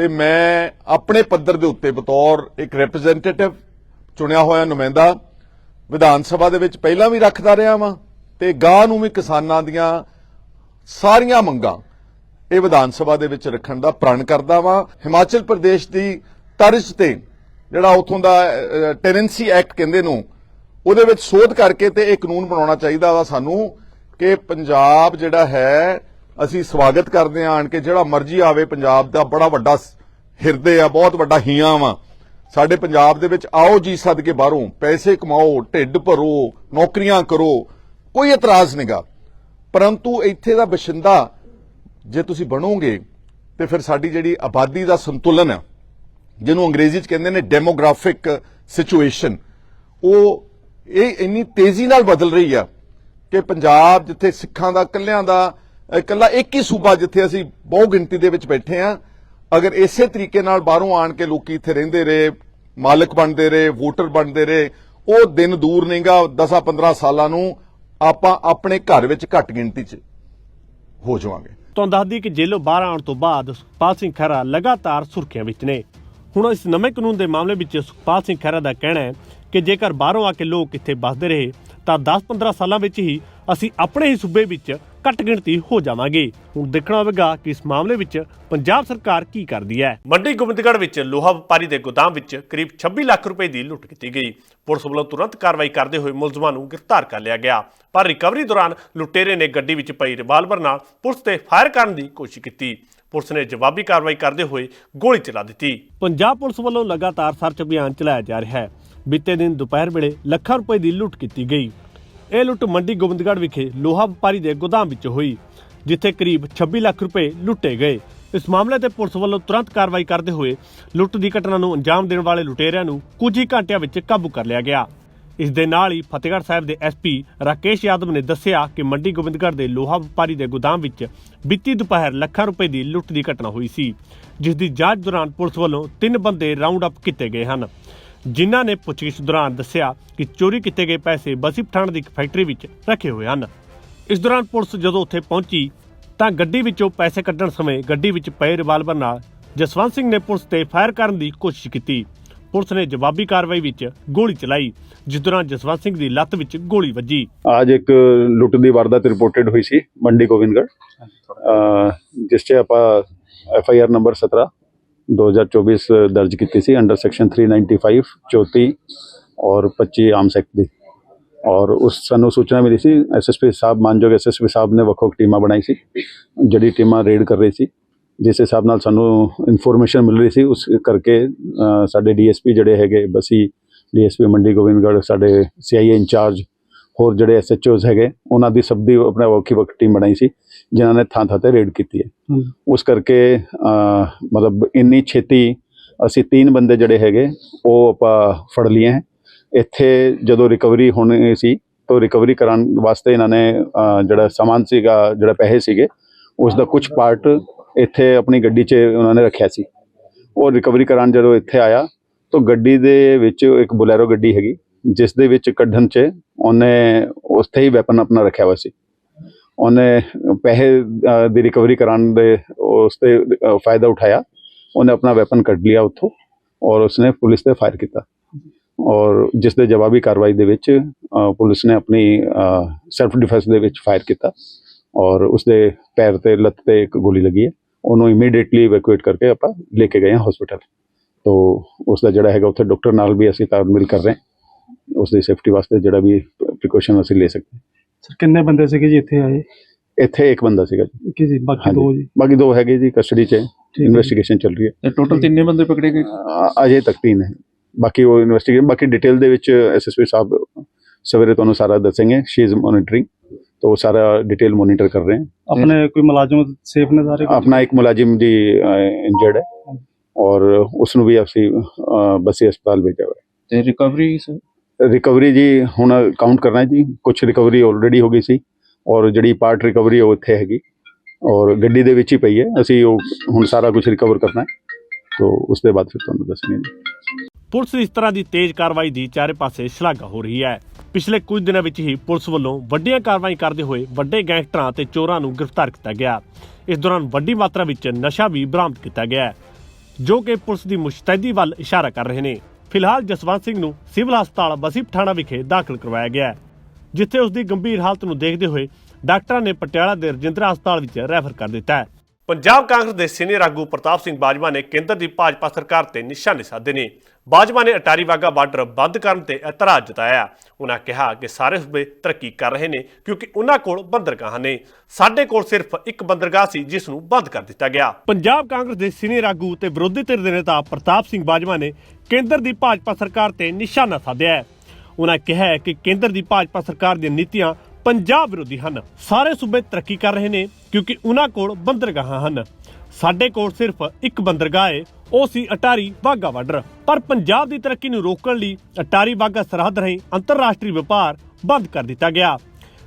ਤੇ ਮੈਂ ਆਪਣੇ ਪੱਧਰ ਦੇ ਉੱਤੇ ਬਤੌਰ ਇੱਕ ਰਿਪਰੈਜ਼ੈਂਟੇਟਿਵ ਚੁਣਿਆ ਹੋਇਆ ਨੁਮਾਇੰਦਾ ਵਿਧਾਨ ਸਭਾ ਦੇ ਵਿੱਚ ਪਹਿਲਾਂ ਵੀ ਰੱਖਦਾ ਰਿਹਾ ਵਾਂ ਤੇ ਗਾਂ ਨੂੰ ਵੀ ਕਿਸਾਨਾਂ ਦੀਆਂ ਸਾਰੀਆਂ ਮੰਗਾਂ ਇਹ ਵਿਧਾਨ ਸਭਾ ਦੇ ਵਿੱਚ ਰੱਖਣ ਦਾ ਪ੍ਰਣ ਕਰਦਾ ਵਾਂ। ਹਿਮਾਚਲ ਪ੍ਰਦੇਸ਼ ਦੀ ਤਰਜ਼ ਤੇ ਜਿਹੜਾ ਉਥੋਂ ਦਾ ਟੈਨੈਂਸੀ ਐਕਟ ਕਹਿੰਦੇ ਨੂੰ, ਉਹਦੇ ਵਿੱਚ ਸੋਧ ਕਰਕੇ ਤੇ ਇਹ ਕਾਨੂੰਨ ਬਣਾਉਣਾ ਚਾਹੀਦਾ ਵਾ ਸਾਨੂੰ ਕਿ ਪੰਜਾਬ ਜਿਹੜਾ ਹੈ ਅਸੀਂ ਸਵਾਗਤ ਕਰਦੇ ਆਂ ਆਣ ਕੇ। ਜਿਹੜਾ ਮਰਜ਼ੀ ਆਵੇ ਪੰਜਾਬ ਦਾ, ਬੜਾ ਵੱਡਾ ਹਿਰਦੇ ਆ, ਬਹੁਤ ਵੱਡਾ ਹੀਆਂ ਵਾ। ਸਾਡੇ ਪੰਜਾਬ ਦੇ ਵਿੱਚ ਆਓ ਜੀ ਸੱਦ ਬਾਹਰੋਂ, ਪੈਸੇ ਕਮਾਓ, ਢਿੱਡ ਭਰੋ, ਨੌਕਰੀਆਂ ਕਰੋ, ਕੋਈ ਇਤਰਾਜ਼ ਨਹੀਂਗਾ ਪਰੰਤੂ ਇੱਥੇ ਦਾ ਬਸ਼ਿੰਦਾ, ਜੇ ਤੁਸੀਂ ਬਣੋਗੇ, ਤੇ ਫਿਰ ਸਾਡੀ ਜਿਹੜੀ ਆਬਾਦੀ ਦਾ ਸੰਤੁਲਨ ਹੈ ਜਿਹਨੂੰ ਅੰਗਰੇਜ਼ੀ ਚ ਕਹਿੰਦੇ ਨੇ ਡੈਮੋਗ੍ਰਾਫਿਕ ਸਿਚੁਏਸ਼ਨ ਉਹ ਇਹ ਇੰਨੀ ਤੇਜ਼ੀ ਨਾਲ ਬਦਲ ਰਹੀ ਆ ਕਿ ਪੰਜਾਬ ਜਿੱਥੇ ਸਿੱਖਾਂ ਦਾ ਕੱਲਿਆਂ ਦਾ ਇਕੱਲਾ ਇੱਕ ਹੀ ਸੂਬਾ ਜਿੱਥੇ ਅਸੀਂ ਬਹੁ ਗਿਣਤੀ ਦੇ ਵਿੱਚ ਬੈਠੇ ਆ ਅਗਰ ਇਸੇ ਤਰੀਕੇ ਨਾਲ ਬਾਹਰੋਂ ਆਣ ਕੇ ਲੋਕੀ ਇੱਥੇ ਰਹਿੰਦੇ ਰਹੇ, ਮਾਲਕ ਬਣਦੇ ਰਹੇ, ਵੋਟਰ ਬਣਦੇ ਰਹੇ, ਉਹ ਦਿਨ ਦੂਰ ਨਹੀਂਗਾ 10-15 ਸਾਲਾਂ ਨੂੰ ਆਪਾਂ ਆਪਣੇ ਘਰ ਵਿੱਚ ਘੱਟ ਗਿਣਤੀ 'ਚ ਹੋ ਜਾਵਾਂਗੇ। ਤੁਹਾਨੂੰ ਦੱਸਦੀ ਕਿ ਜੇਲ੍ਹੋਂ ਬਾਹਰ ਆਉਣ ਤੋਂ ਬਾਅਦ ਸੁਖਪਾਲ ਸਿੰਘ ਖਹਿਰਾ ਲਗਾਤਾਰ ਸੁਰਖੀਆਂ ਵਿੱਚ ਨੇ। ਹੁਣ ਇਸ ਨਵੇਂ ਕਾਨੂੰਨ ਦੇ ਮਾਮਲੇ ਵਿੱਚ ਸੁਖਪਾਲ ਸਿੰਘ ਖਹਿਰਾ ਦਾ ਕਹਿਣਾ ਹੈ ਕਿ ਜੇਕਰ ਬਾਹਰੋਂ ਆ ਕੇ ਲੋਕ ਇੱਥੇ ਵੱਸਦੇ ਰਹੇ, ਤਾਂ 10-15 ਸਾਲਾਂ ਵਿੱਚ ਹੀ ਅਸੀਂ ਆਪਣੇ ਹੀ ਸੂਬੇ ਵਿੱਚ ਘੱਟ ਗਿਣਤੀ ਹੋ ਜਾਵਾਂਗੇ। ਹੁਣ ਦੇਖਣਾ ਹੋਵੇਗਾ ਕਿ ਇਸ ਮਾਮਲੇ ਵਿੱਚ ਪੰਜਾਬ ਸਰਕਾਰ ਕੀ ਕਰਦੀ ਹੈ। ਮੰਡੀ ਗੋਬਿੰਦਗੜ੍ਹ ਵਿੱਚ ਲੋਹਾ ਵਪਾਰੀ ਦੇ ਗੋਦਾਮ ਵਿੱਚ ਕਰੀਬ 26 ਲੱਖ ਰੁਪਏ ਦੀ ਲੁੱਟ ਕੀਤੀ ਗਈ। ਪੁਲਿਸ ਵੱਲੋਂ ਤੁਰੰਤ ਕਾਰਵਾਈ ਕਰਦੇ ਹੋਏ ਮੁਲਜ਼ਮਾਂ ਨੂੰ ਗ੍ਰਿਫਤਾਰ ਕਰ ਲਿਆ ਗਿਆ। ਪਰ ਰਿਕਵਰੀ ਦੌਰਾਨ ਲੁਟੇਰੇ ਨੇ ਗੱਡੀ ਵਿੱਚ ਪਈ ਰਿਵਾਲਵਰ ਨਾਲ ਪੁਲਿਸ ਤੇ ਫਾਇਰ ਕਰਨ ਦੀ ਕੋਸ਼ਿਸ਼ ਕੀਤੀ। ਪੁਲਿਸ ਨੇ ਜਵਾਬੀ ਕਾਰਵਾਈ ਕਰਦੇ ਹੋਏ ਗੋਲੀ ਚਲਾ ਦਿੱਤੀ। ਪੰਜਾਬ ਪੁਲਿਸ ਵੱਲੋਂ ਲਗਾਤਾਰ ਸਰਚ ਅਭਿਆਨ ਚਲਾਇਆ ਜਾ ਰਿਹਾ ਹੈ। ਬੀਤੇ ਦਿਨ ਦੁਪਹਿਰ ਵੇਲੇ ਲੱਖਾਂ ਰੁਪਏ ਦੀ ਲੁੱਟ ਕੀਤੀ ਗਈ। ਇਹ ਲੁੱਟ ਮੰਡੀ ਗੋਬਿੰਦਗੜ੍ਹ ਵਿਖੇ ਲੋਹਾ ਵਪਾਰੀ ਦੇ ਗੋਦਾਮ ਵਿੱਚ ਹੋਈ, ਜਿੱਥੇ ਕਰੀਬ 26 ਲੱਖ ਰੁਪਏ ਲੁੱਟੇ ਗਏ। ਇਸ ਮਾਮਲੇ ਤੇ ਪੁਲਿਸ ਵੱਲੋਂ ਤੁਰੰਤ ਕਾਰਵਾਈ ਕਰਦੇ ਹੋਏ ਲੁੱਟ ਦੀ ਘਟਨਾ ਨੂੰ ਅੰਜਾਮ ਦੇਣ ਵਾਲੇ ਲੁਟੇਰਿਆਂ ਨੂੰ ਕੁਝ ਹੀ ਘੰਟਿਆਂ ਵਿੱਚ ਕਾਬੂ ਕਰ ਲਿਆ ਗਿਆ। ਇਸ ਦੇ ਨਾਲ ਹੀ ਫਤਿਹਗੜ੍ਹ ਸਾਹਿਬ ਦੇ ਐਸਪੀ ਰਾਕੇਸ਼ ਯਾਦਵ ਨੇ ਦੱਸਿਆ ਕਿ ਮੰਡੀ ਗੋਬਿੰਦਗੜ੍ਹ ਦੇ ਲੋਹਾ ਵਪਾਰੀ ਦੇ ਗੋਦਾਮ ਵਿੱਚ ਬੀਤੀ ਦੁਪਹਿਰ ਲੱਖਾਂ ਰੁਪਏ ਦੀ ਲੁੱਟ ਦੀ ਘਟਨਾ ਹੋਈ ਸੀ, ਜਿਸ ਦੀ ਜਾਂਚ ਦੌਰਾਨ ਪੁਲਿਸ ਵੱਲੋਂ ਤਿੰਨ ਬੰਦੇ ਰਾਉਂਡ ਅਪ ਕੀਤੇ ਗਏ ਹਨ। ਜਿਨ੍ਹਾਂ ਨੇ ਪੁੱਛਗਿੱਛ ਦੌਰਾਨ ਦੱਸਿਆ ਕਿ ਚੋਰੀ ਕੀਤੇ ਗਏ ਪੈਸੇ ਬਸੀ ਪਠਾਣ ਦੀ ਇੱਕ ਫੈਕਟਰੀ ਵਿੱਚ ਰੱਖੇ ਹੋਏ ਹਨ। ਇਸ ਦੌਰਾਨ ਪੁਲਿਸ ਜਦੋਂ ਉੱਥੇ ਪਹੁੰਚੀ ਤਾਂ ਗੱਡੀ ਵਿੱਚੋਂ ਪੈਸੇ ਕੱਢਣ ਸਮੇਂ ਗੱਡੀ ਵਿੱਚ ਪਏ ਰਿਵਾਲਵਰ ਨਾਲ ਜਸਵੰਤ ਸਿੰਘ ਨੇ ਪੁਲਿਸ ਤੇ ਫਾਇਰ ਕਰਨ ਦੀ ਕੋਸ਼ਿਸ਼ ਕੀਤੀ। ਪੁਲਿਸ ਨੇ ਜਵਾਬੀ ਕਾਰਵਾਈ ਵਿੱਚ ਗੋਲੀ ਚਲਾਈ ਜਿਸ ਦੌਰਾਨ ਜਸਵੰਤ ਸਿੰਘ ਦੀ ਲੱਤ ਵਿੱਚ ਗੋਲੀ ਵੱਜੀ। ਅੱਜ ਇੱਕ ਲੁੱਟ ਦੀ ਵਾਰਦਾਤ ਰਿਪੋਰਟਡ ਹੋਈ ਸੀ ਮੰਡੀ ਗੋਬਿੰਦਗੜ੍ਹ। ਅਹ ਜਿਸ 'ਚ ਆਪਾਂ ਐਫ ਆਈ ਆਰ ਨੰਬਰ 17 2024 ਦਰਜ ਕੀਤੀ ਸੀ ਅੰਡਰ ਸੈਕਸ਼ਨ 395 34 ਔਰ 25 ਆਮ ਸੈਕਟ ਦੀ। ਔਰ ਉਸ ਸਾਨੂੰ ਸੂਚਨਾ ਮਿਲੀ ਸੀ ਐਸਐਸਪੀ ਸਾਹਿਬ, ਮਾਨਯੋਗ ਐਸਐਸਪੀ ਸਾਹਿਬ ਨੇ ਵੱਖ ਵੱਖ ਟੀਮਾਂ ਬਣਾਈ ਸੀ, ਜਿਹੜੀ ਟੀਮਾਂ ਰੇਡ ਕਰ ਰਹੀ ਸੀ। ਜਿਸ ਹਿਸਾਬ ਨਾਲ ਸਾਨੂੰ ਇਨਫੋਰਮੇਸ਼ਨ ਮਿਲ ਰਹੀ ਸੀ, ਉਸ ਕਰਕੇ ਅਹ ਸਾਡੇ ਡੀਐਸਪੀ ਜਿਹੜੇ ਹੈਗੇ, ਬਸੀ ਡੀਐਸਪੀ ਮੰਡੀ ਗੋਬਿੰਦਗੜ੍ਹ, ਸਾਡੇ ਸੀਆਈਏ ਇੰਚਾਰਜ ਹੋਰ ਜਿਹੜੇ ਐਸਐਚਓਜ਼ ਹੈਗੇ, ਉਹਨਾਂ ਦੀ ਸਭ ਦੀ ਆਪਣਾ ਵੱਖੀ ਵੱਖ ਟੀਮ ਬਣਾਈ ਸੀ। ਜਿਨ੍ਹਾਂ ਨੇ ਥਾਂ ਥਾਂ ਤੇ ਰੇਡ ਕੀਤੀ ਹੈ। ਉਸ ਕਰਕੇ ਮਤਲਬ ਇੰਨੀ ਛੇਤੀ ਅਸੀਂ ਤਿੰਨ ਬੰਦੇ ਜਿਹੜੇ ਹੈਗੇ ਉਹ ਆਪਾਂ ਫੜ ਲਏ ਹੈ। ਇੱਥੇ ਜਦੋਂ ਰਿਕਵਰੀ ਹੋਣੀ ਸੀ ਤਾਂ ਰਿਕਵਰੀ ਕਰਾਉਣ ਵਾਸਤੇ ਇਹਨਾਂ ਨੇ ਜਿਹੜਾ ਸਮਾਨ ਸੀਗਾ ਜਿਹੜਾ ਪੈਸੇ ਸੀਗੇ ਉਸ ਦਾ ਕੁਝ ਪਾਰਟ ਇੱਥੇ ਆਪਣੀ ਗੱਡੀ 'ਚ ਉਹਨਾਂ ਨੇ ਰੱਖਿਆ ਸੀ। ਉਹ ਰਿਕਵਰੀ ਕਰਾਉਣ ਜਦੋਂ ਇੱਥੇ ਆਇਆ ਤਾਂ ਗੱਡੀ ਦੇ ਵਿੱਚ ਇੱਕ ਬੁਲੈਰੋ ਗੱਡੀ ਹੈਗੀ ਜਿਸ ਦੇ ਵਿੱਚ ਕੱਢਣ 'ਚ ਉਹਨੇ ਉੱਥੇ ਹੀ ਵੈਪਨ ਆਪਣਾ ਰੱਖਿਆ ਹੋਇਆ ਸੀ। ਉਹਨੇ ਪੈਸੇ ਦੀ ਰਿਕਵਰੀ ਕਰਾਉਣ ਦੇ ਉਸ ਤੇ ਫਾਇਦਾ ਉਠਾਇਆ। ਉਹਨੇ ਆਪਣਾ ਵੈਪਨ ਕੱਢ ਲਿਆ ਉੱਥੋਂ ਔਰ ਉਸਨੇ ਪੁਲਿਸ ਤੇ ਫਾਇਰ ਕੀਤਾ। ਔਰ ਜਿਸ ਦੇ ਜਵਾਬੀ ਕਾਰਵਾਈ ਦੇ ਵਿੱਚ ਪੁਲਿਸ ਨੇ ਆਪਣੀ ਸੈਲਫ ਡਿਫੈਂਸ ਦੇ ਵਿੱਚ ਫਾਇਰ ਕੀਤਾ ਔਰ ਉਸਦੇ ਪੈਰ ਤੇ ਲੱਤ ਤੇ ਇੱਕ ਗੋਲੀ ਲੱਗੀ ਹੈ। ਉਹਨੂੰ ਇਮੀਡੀਏਟਲੀ ਇਵੈਕੂਏਟ ਕਰਕੇ ਆਪਾਂ ਲੈ ਕੇ ਗਏ ਹਾਂ ਹਸਪੀਟਲ ਤੋ ਉਸ ਦਾ ਜਿਹੜਾ ਹੈਗਾ ਉੱਥੇ ਡਾਕਟਰ ਨਾਲ ਵੀ ਅਸੀਂ ਤਾਲਮੇਲ ਕਰ ਰਹੇ ਹਾਂ। ਉਸ ਦੀ ਸੇਫਟੀ ਵਾਸਤੇ ਜਿਹੜਾ ਵੀ ਪ੍ਰੀਕਾਸ਼ਨ ਅਸੀਂ ਲੈ ਸਕਦੇ ਹਾਂ। ਸਰ ਕਿੰਨੇ ਬੰਦੇ ਸੀਗੇ ਜੀ ਇੱਥੇ ਆਏ? ਇੱਥੇ ਇੱਕ ਬੰਦਾ ਸੀਗਾ ਜੀ। ਕਿ ਜੀ ਬਾਕੀ ਦੋ ਜੀ? ਬਾਕੀ ਦੋ ਹੈਗੇ ਜੀ ਕਸਟਡੀ 'ਚ ਇਨਵੈਸਟੀਗੇਸ਼ਨ ਚੱਲ ਰਹੀ ਹੈ। ਟੋਟਲ ਤਿੰਨੇ ਬੰਦੇ ਪਕੜੇ ਗਏ? ਅਜੇ ਤੱਕ ਤਿੰਨ ਹੈ। ਬਾਕੀ ਉਹ ਇਨਵੈਸਟੀਗੇਸ਼ਨ ਬਾਕੀ ਡਿਟੇਲ ਦੇ ਵਿੱਚ ਐਸਐਸਪੀ ਸਾਹਿਬ ਸਵੇਰੇ ਤੁਹਾਨੂੰ ਸਾਰਾ ਦੱਸਣਗੇ। ਸ਼ੀ ਇਜ਼ ਮੋਨੀਟਰਿੰਗ ਤਾਂ ਸਾਰਾ ਡਿਟੇਲ ਮੋਨੀਟਰ ਕਰ ਰਹੇ ਹਨ ਆਪਣੇ ਕੋਈ ਮੁਲਾਜ਼ਮ ਸੇਫ ਨੇ ਸਾਰੇ ਆਪਣਾ ਇੱਕ ਮੁਲਾਜ਼ਮ ਦੀ ਇੰਜਰਡ ਹੈ। ਔਰ ਉਸ ਨੂੰ ਵੀ ਅਸੀਂ ਅ, ਹਸਪਤਾਲ ਭੇਜਿਆ ਹੋਇਆ ਤੇ ਰਿਕਵਰੀ ਸਰ ਰਿਕਵਰੀ ਜੀ ਹੁਣ ਕਾਊਂਟ ਕਰਨਾ ਜੀ ਕੁਝ ਰਿਕਵਰੀ ਆਲਰੇਡੀ ਹੋ ਗਈ ਸੀ ਔਰ ਜਿਹੜੀ ਪਾਰਟ ਰਿਕਵਰੀ ਉਹ ਇੱਥੇ ਹੈਗੀ। ਔਰ ਗੱਡੀ ਦੇ ਵਿੱਚ ਹੀ ਪਈ ਹੈ, ਅਸੀਂ ਉਹ ਹੁਣ ਸਾਰਾ ਕੁਝ ਰਿਕਵਰ ਕਰਨਾ ਹੈ। ਤੋਂ ਉਸ ਦੇ ਬਾਅਦ ਫਿਰ ਤੁਹਾਨੂੰ ਦੱਸਣੀ ਜੀ। ਪੁਲਿਸ ਦੀ ਇਸ ਤਰ੍ਹਾਂ ਦੀ ਤੇਜ਼ ਕਾਰਵਾਈ ਦੀ ਚਾਰੇ ਪਾਸੇ ਸ਼ਲਾਘਾ ਹੋ ਰਹੀ ਹੈ। ਪਿਛਲੇ ਕੁਝ ਦਿਨਾਂ ਵਿੱਚ ਹੀ ਪੁਲਿਸ ਵੱਲੋਂ ਵੱਡੀਆਂ ਕਾਰਵਾਈ ਕਰਦੇ ਹੋਏ ਵੱਡੇ ਗੈਂਗਸਟਰਾਂ ਤੇ ਚੋਰਾਂ ਨੂੰ ਗ੍ਰਿਫਤਾਰ ਕੀਤਾ ਗਿਆ। ਇਸ ਦੌਰਾਨ ਵੱਡੀ ਮਾਤਰਾ ਵਿੱਚ ਨਸ਼ਾ ਵੀ ਬਰਾਮਦ ਕੀਤਾ ਗਿਆ ਜੋ ਕਿ ਪੁਲਿਸ ਦੀ ਮੁਸ਼ਤੈਦੀ ਵੱਲ ਇਸ਼ਾਰਾ ਕਰ ਰਹੇ ਨੇ। ਫਿਲਹਾਲ ਜਸਵੰਤ ਸਿੰਘ ਨੂੰ ਸਿਵਲ ਹਸਪਤਾਲ ਬਸੀ ਪਠਾਣਾ ਵਿਖੇ ਦਾਖਲ ਕਰਵਾਇਆ ਗਿਆ ਜਿੱਥੇ ਉਸ ਦੀ ਗੰਭੀਰ ਹਾਲਤ ਨੂੰ ਦੇਖਦੇ ਹੋਏ ਡਾਕਟਰਾਂ ਨੇ ਪਟਿਆਲਾ ਦੇ ਰਜਿੰਦਰਾ ਹਸਪਤਾਲ ਵਿੱਚ ਰੈਫਰ ਕਰ ਦਿੱਤਾ ਹੈ। ਪੰਜਾਬ ਕਾਂਗਰਸ ਦੇ ਸੀਨੀਅਰ ਆਗੂ ਪ੍ਰਤਾਪ ਸਿੰਘ ਬਾਜਵਾ ਨੇ ਕੇਂਦਰ ਦੀ ਭਾਜਪਾ ਸਰਕਾਰ ਤੇ ਨਿਸ਼ਾਨੇ ਸਾਧੇ ਨੇ। ਬਾਜਵਾ ਨੇ ਅਟਾਰੀ ਵਾਗਾ ਬਾਰਡਰ ਬੰਦ ਕਰਨ ਤੇ ਇਤਰਾਜ਼ ਜਤਾਇਆ। ਉਹਨਾਂ ਕਿਹਾ ਕਿ ਸਾਰੇ ਸੂਬੇ ਤਰੱਕੀ ਕਰ ਰਹੇ ਨੇ ਕਿਉਂਕਿ ਉਹਨਾਂ ਕੋਲ ਬੰਦਰਗਾਹਾਂ ਨੇ। ਸਾਡੇ ਕੋਲ ਸਿਰਫ ਇੱਕ ਬੰਦਰਗਾਹ ਸੀ, ਜਿਸ ਨੂੰ ਬੰਦ ਕਰ ਦਿੱਤਾ ਗਿਆ। ਪੰਜਾਬ ਕਾਂਗਰਸ ਦੇ ਸੀਨੀਅਰ ਆਗੂ ਤੇ ਵਿਰੋਧੀ ਧਿਰ ਦੇ ਨੇਤਾ ਪ੍ਰਤਾਪ ਸਿੰਘ ਬਾਜਵਾ ਨੇ ਕੇਂਦਰ ਦੀ ਭਾਜਪਾ ਸਰਕਾਰ ਤੇ ਨਿਸ਼ਾਨਾ ਸਾਧਿਆ ਹੈ। ਉਹਨਾਂ ਕਿਹਾ ਕਿ ਕੇਂਦਰ ਦੀ ਭਾਜਪਾ ਸਰਕਾਰ ਦੀਆਂ ਨੀਤੀਆਂ ਪੰਜਾਬ ਵਿਰੋਧੀ ਹਨ। ਸਾਰੇ ਸੂਬੇ ਤਰੱਕੀ ਕਰ ਰਹੇ ਨੇ, ਕਿਉਂਕਿ ਉਹਨਾਂ ਕੋਲ ਬੰਦਰਗਾਹਾਂ ਹਨ। ਸਾਡੇ ਕੋਲ ਸਿਰਫ ਇੱਕ ਬੰਦਰਗਾਹ ਹੈ ਉਹ ਸੀ ਅਟਾਰੀ ਵਾਗਾ ਬਾਰਡਰ। ਪਰ ਪੰਜਾਬ ਦੀ ਤਰੱਕੀ ਨੂੰ ਰੋਕਣ ਲਈ ਅਟਾਰੀ ਵਾਗਾ ਸਰਹੱਦ ਰਾਹੀਂ ਅੰਤਰਰਾਸ਼ਟਰੀ ਵਪਾਰ ਬੰਦ ਕਰ ਦਿੱਤਾ ਗਿਆ।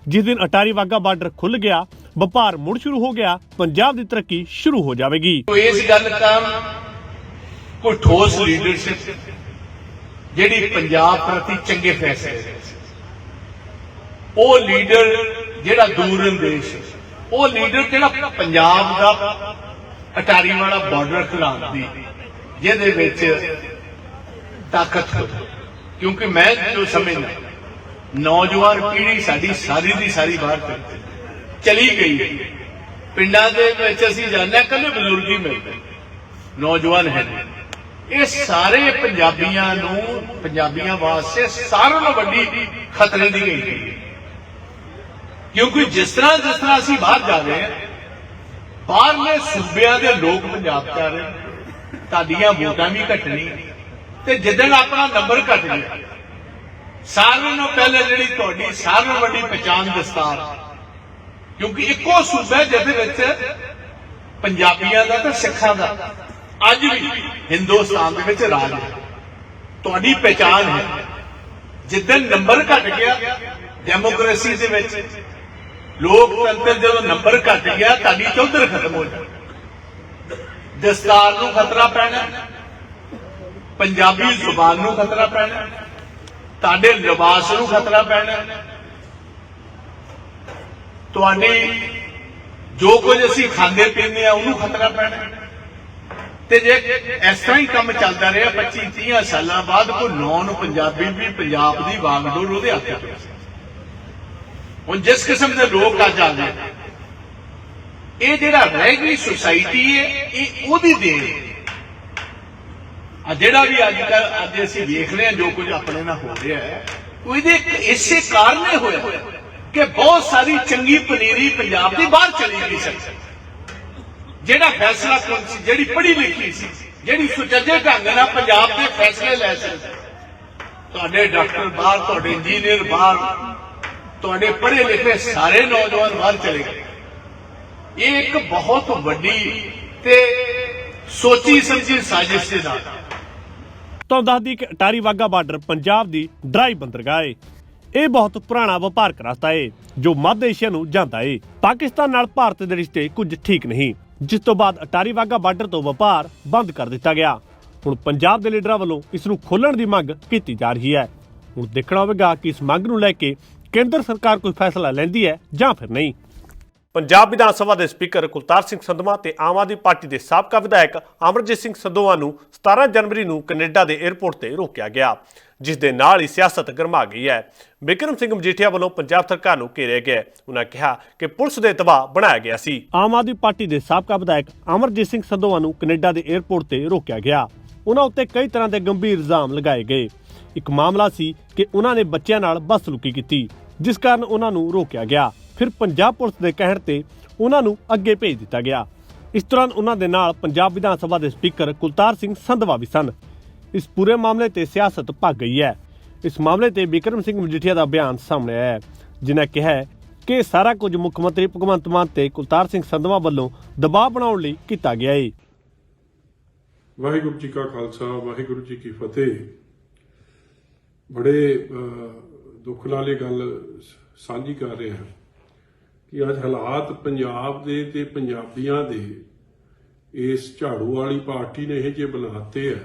ਜਿਸ ਦਿਨ ਅਟਾਰੀ ਵਾਗਾ ਬਾਰਡਰ ਖੁੱਲ ਗਿਆ, ਵਪਾਰ ਮੁੜ ਸ਼ੁਰੂ ਹੋ ਗਿਆ, ਪੰਜਾਬ ਦੀ ਤਰੱਕੀ ਸ਼ੁਰੂ ਹੋ ਜਾਵੇਗੀ। ਇਸ ਗੱਲ ਤਾਂ ਕੋਈ ਠੋਸ ਲੀਡਰਸ਼ਿਪ ਜਿਹੜੀ ਪੰਜਾਬ ਪ੍ਰਤੀ ਚੰਗੇ ਫੈਸਲੇ ਉਹ ਲੀਡਰ ਜਿਹੜਾ ਦੂਰ ਅੰਦੇਸ਼ ਉਹ ਲੀਡਰ ਜਿਹੜਾ ਪੰਜਾਬ ਦਾ ਅਟਾਰੀ ਵਾਲਾ ਬਾਰਡਰ ਖਿਲਾਫਦੀ ਜਿਹਦੇ ਵਿੱਚ ਤਾਕਤ ਹੋ। ਕਿਉਂਕਿ ਮੈਂ ਜੋ ਸਮਝਦਾ, ਨੌਜਵਾਨ ਪੀੜ੍ਹੀ ਸਾਡੀ ਸਾਰੀ ਦੀ ਸਾਰੀ ਬਾਹਰ ਚਲੀ ਚਲੀ ਗਈ। ਪਿੰਡਾਂ ਦੇ ਵਿੱਚ ਅਸੀਂ ਜਾਂਦੇ ਹਾਂ ਕੱਲੇ ਬਜ਼ੁਰਗ ਹੀ ਮਿਲਦੇ ਨੌਜਵਾਨ ਹੈ ਇਹ ਸਾਰੇ ਪੰਜਾਬੀਆਂ ਨੂੰ, ਪੰਜਾਬੀਆਂ ਵਾਸਤੇ ਸਾਰਿਆਂ ਨਾਲੋਂ ਵੱਡੀ ਖਤਰੇ ਦੀ ਘੜੀ ਹੈ। ਕਿਉਂਕਿ ਜਿਸ ਤਰ੍ਹਾਂ ਜਿਸ ਤਰ੍ਹਾਂ ਅਸੀਂ ਬਾਹਰ ਜਾ ਰਹੇ ਹਾਂ ਬਾਹਰਲੇ ਸੂਬਿਆਂ ਦੇ ਲੋਕ ਪੰਜਾਬ ਚ ਆ ਰਹੇ ਤੁਹਾਡੀਆਂ ਵੋਟਾਂ ਵੀ ਘਟਣੀ ਤੇ ਜਿੱਦਣ ਆਪਣਾ ਨੰਬਰ ਘਟ ਗਿਆ ਸਾਰਿਆਂ ਨੂੰ ਪਹਿਲੇ ਜਿਹੜੀ ਤੁਹਾਡੀ ਸਾਰਿਆਂ ਨਾਲੋਂ ਵੱਡੀ ਪਛਾਣ ਦਸਤਾਰ ਕਿਉਂਕਿ ਇੱਕੋ ਸੂਬਾ ਜਿਹਦੇ ਵਿੱਚ ਪੰਜਾਬੀਆਂ ਦਾ ਤੇ ਸਿੱਖਾਂ ਦਾ। ਅੱਜ ਵੀ ਹਿੰਦੁਸਤਾਨ ਦੇ ਵਿੱਚ ਰਾਜ ਹੈ। ਤੁਹਾਡੀ ਪਛਾਣ ਹੈ। ਜਿੱਦਣ ਨੰਬਰ ਘਟ ਗਿਆ ਡੈਮੋਕ੍ਰੇਸੀ ਦੇ ਵਿੱਚ ਲੋਕਤੰਤਰ ਜਦੋਂ ਨੰਬਰ ਘਟ ਗਿਆ, ਤੁਹਾਡੀ ਚੌਧਰ ਖਤਮ ਹੋ ਜਾਣੀ। ਦਸਤਾਰ ਨੂੰ ਖਤਰਾ ਪੈਣਾ, ਪੰਜਾਬੀ ਜ਼ੁਬਾਨ ਨੂੰ ਖਤਰਾ ਪੈਣਾ, ਤੁਹਾਡੇ ਲਿਬਾਸ ਨੂੰ ਖਤਰਾ ਪੈਣਾ। ਤੁਹਾਡੀ ਜੋ ਕੁਝ ਅਸੀਂ ਖਾਂਦੇ ਪੀਂਦੇ ਆ ਉਹਨੂੰ ਖਤਰਾ ਪੈਣਾ। ਤੇ ਜੇ ਇਸ ਤਰ੍ਹਾਂ ਹੀ ਕੰਮ ਚੱਲਦਾ ਰਿਹਾ 25 30 ਸਾਲਾਂ ਬਾਅਦ ਕੋਈ ਨੌਨ ਪੰਜਾਬੀ ਵੀ, ਪੰਜਾਬ ਦੀ ਵਾਂਗਡੋਰ ਉਹਦੇ ਹੱਥ 'ਚ। ਹੁਣ ਜਿਸ ਕਿਸਮ ਦੇ ਲੋਕ ਅੱਜ ਆਉਂਦੇ ਇਹ ਜਿਹੜਾ ਰਹਿ ਗਈ ਸੁਸਾਇਟੀ ਹੈ, ਇਹ ਉਹਦੀ ਦੇਣ ਆ ਜਿਹੜਾ ਵੀ ਅੱਜ ਕੱਲ ਅੱਜ ਅਸੀਂ ਵੇਖ ਰਹੇ ਹਾਂ, ਜੋ ਕੁਝ ਆਪਣੇ ਨਾਲ ਹੋ ਰਿਹਾ ਹੈ, ਉਹ ਇਸੇ ਕਾਰਨ ਹੀ ਹੋਇਆ ਕਿ ਬਹੁਤ ਸਾਰੀ ਚੰਗੀ ਪਨੀਰੀ ਪੰਜਾਬ ਦੀ ਬਾਹਰ ਚਲੀ ਗਈ ਸੀ। ਜਿਹੜਾ ਫੈਸਲਾ ਕੁਨ ਸੀ, ਜਿਹੜੀ ਪੜ੍ਹੀ ਲਿਖੀ ਸੀ, ਜਿਹੜੀ ਸੁਚੱਜੇ ਢੰਗ ਨਾਲ ਪੰਜਾਬ ਦੇ ਫੈਸਲੇ ਲੈ ਸਕਦੀ ਤੁਹਾਡੇ ਡਾਕਟਰ ਬਾਹਰ, ਤੁਹਾਡੇ ਇੰਜੀਨੀਅਰ ਬਾਹਰ ਤੁਹਾਡੇ ਪੜ੍ਹੇ ਲਿਖੇ ਸਾਰੇ ਨੌਜਵਾਨ ਬਾਹਰ ਚਲੇ ਗਏ। ਇਹ ਇੱਕ ਬਹੁਤ ਵੱਡੀ ਤੇ ਸੋਚੀ ਸਮਝੀ ਸਾਜ਼ਿਸ਼ ਦੇ ਨਾਲ। ਤੁਹਾਨੂੰ ਦੱਸਦੀ ਕਿ ਅਟਾਰੀ ਵਾਗਾ ਬਾਰਡਰ ਪੰਜਾਬ ਦੀ ਡਰਾਈ ਬੰਦਰਗਾਹ ਏ। ਇਹ ਬਹੁਤ ਪੁਰਾਣਾ ਵਪਾਰਕ ਰਸਤਾ ਏ, ਜੋ ਮੱਧ ਏਸ਼ੀਆ ਨੂੰ ਜਾਂਦਾ ਏ। ਪਾਕਿਸਤਾਨ ਨਾਲ ਭਾਰਤ ਦੇ ਰਿਸ਼ਤੇ ਕੁਝ ਠੀਕ ਨਹੀਂ। ਜਿਸ ਤੋਂ ਬਾਅਦ ਅਟਾਰੀ ਵਾਗਾ ਬਾਰਡਰ ਤੋਂ ਵਪਾਰ ਬੰਦ ਕਰ ਦਿੱਤਾ ਗਿਆ। ਹੁਣ ਪੰਜਾਬ ਦੇ ਲੀਡਰਾਂ ਵੱਲੋਂ ਇਸ ਨੂੰ ਖੋਲਣ ਦੀ ਮੰਗ ਕੀਤੀ ਜਾ ਰਹੀ ਹੈ। ਹੁਣ ਦੇਖਣਾ ਹੋਵੇਗਾ ਕਿ ਇਸ ਮੰਗ ਨੂੰ ਲੈ ਕੇ ਕੇਂਦਰ ਸਰਕਾਰ ਕੋਈ ਫੈਸਲਾ ਲੈਂਦੀ ਹੈ ਜਾਂ ਫਿਰ ਨਹੀਂ? ਪੰਜਾਬ ਵਿਧਾਨ ਸਭਾ ਦੇ ਸਪੀਕਰ ਕੁਲਤਾਰ ਸਿੰਘ ਸੰਧਵਾ ਤੇ ਆਮ ਆਦਮੀ ਪਾਰਟੀ ਦੇ ਸਾਬਕਾ ਵਿਧਾਇਕ ਅਮਰਜੀਤ ਸਿੰਘ ਸੰਧਵਾ ਨੂੰ 17 ਜਨਵਰੀ ਨੂੰ ਕੈਨੇਡਾ ਦੇ 에ਅਰਪੋਰਟ ਤੇ ਰੋਕਿਆ ਗਿਆ ਜਿਸ ਦੇ ਨਾਲ ਹੀ ਸਿਆਸਤ ਗਰਮਾ ਗਈ ਹੈ। ਬਿਕਰਮ ਸਿੰਘ ਮਜੀਠੀਆ ਵੱਲੋਂ ਪੰਜਾਬ ਸਰਕਾਰ ਨੂੰ ਘੇਰਿਆ ਗਿਆ। ਉਹਨਾਂ ਕਿਹਾ ਕਿ ਪੁਲਿਸ ਦੇ ਦਬਾਅ ਬਣਾਇਆ ਗਿਆ ਸੀ। ਆਮ ਆਦਮੀ ਪਾਰਟੀ ਦੇ ਸਾਬਕਾ ਵਿਧਾਇਕ ਅਮਰਜੀਤ ਸਿੰਘ ਸੰਧਵਾ ਨੂੰ ਕੈਨੇਡਾ ਦੇ 에ਅਰਪੋਰਟ ਤੇ ਰੋਕਿਆ ਗਿਆ। ਉਹਨਾਂ ਉੱਤੇ ਕਈ ਤਰ੍ਹਾਂ ਦੇ ਗੰਭੀਰ ਇਲਜ਼ਾਮ ਲਗਾਏ ਗਏ। ਇੱਕ ਮਾਮਲਾ ਸੀ ਕਿ ਉਹਨਾਂ ਨੇ ਬੱਚਿਆਂ ਨਾਲ ਬਦਸਲੂਕੀ ਕੀਤੀ। ਜਿਸ ਕਾਰਨ ਉਹਨਾਂ ਨੂੰ ਰੋਕਿਆ ਗਿਆ। ਫਿਰ ਪੰਜਾਬ ਪੁਲਿਸ ਦੇ ਕਹਿਣ ਤੇ ਉਹਨਾਂ ਨੂੰ ਅੱਗੇ ਭੇਜ ਦਿੱਤਾ ਗਿਆ। ਇਸ ਦੌਰਾਨ ਉਹਨਾਂ ਦੇ ਨਾਲ ਪੰਜਾਬ ਵਿਧਾਨ ਸਭਾ ਦੇ ਸਪੀਕਰ ਕੁਲਤਾਰ ਸਿੰਘ ਸੰਧਵਾ ਵੀ ਸਨ। ਇਸ ਪੂਰੇ ਮਾਮਲੇ ਤੇ ਸਿਆਸਤ ਭੱਗ ਗਈ ਹੈ। ਇਸ ਮਾਮਲੇ ਤੇ ਬਿਕਰਮ ਸਿੰਘ ਮਜੀਠੀਆ ਦਾ ਬਿਆਨ ਸਾਹਮਣੇ ਆਇਆ ਹੈ, ਜਿਨ੍ਹਾਂ ਕਿਹਾ ਕਿ ਸਾਰਾ ਕੁਝ ਮੁੱਖ ਮੰਤਰੀ ਭਗਵੰਤ ਮਾਨ ਤੇ ਕੁਲਤਾਰ ਸਿੰਘ ਸੰਧਵਾ ਵੱਲੋਂ ਦਬਾਅ ਬਣਾਉਣ ਲਈ ਕੀਤਾ ਗਿਆ ਹੈ ਵਾਹਿਗੁਰੂ ਜੀ ਕਾ ਖਾਲਸਾ, ਵਾਹਿਗੁਰੂ ਜੀ ਕੀ ਫਤਿਹ। ਬੜੇ ਦੁੱਖ ਨਾਲ ਇਹ ਗੱਲ ਸਾਂਝੀ ਕਰ ਰਿਹਾ ਹਾਂ ਕਿ ਅੱਜ ਹਾਲਾਤ ਪੰਜਾਬ ਦੇ ਤੇ ਪੰਜਾਬੀਆਂ ਦੇ ਇਸ ਝਾੜੂ ਵਾਲੀ ਪਾਰਟੀ ਨੇ ਇਹ ਜੇ ਬਣਾਤੇ ਆ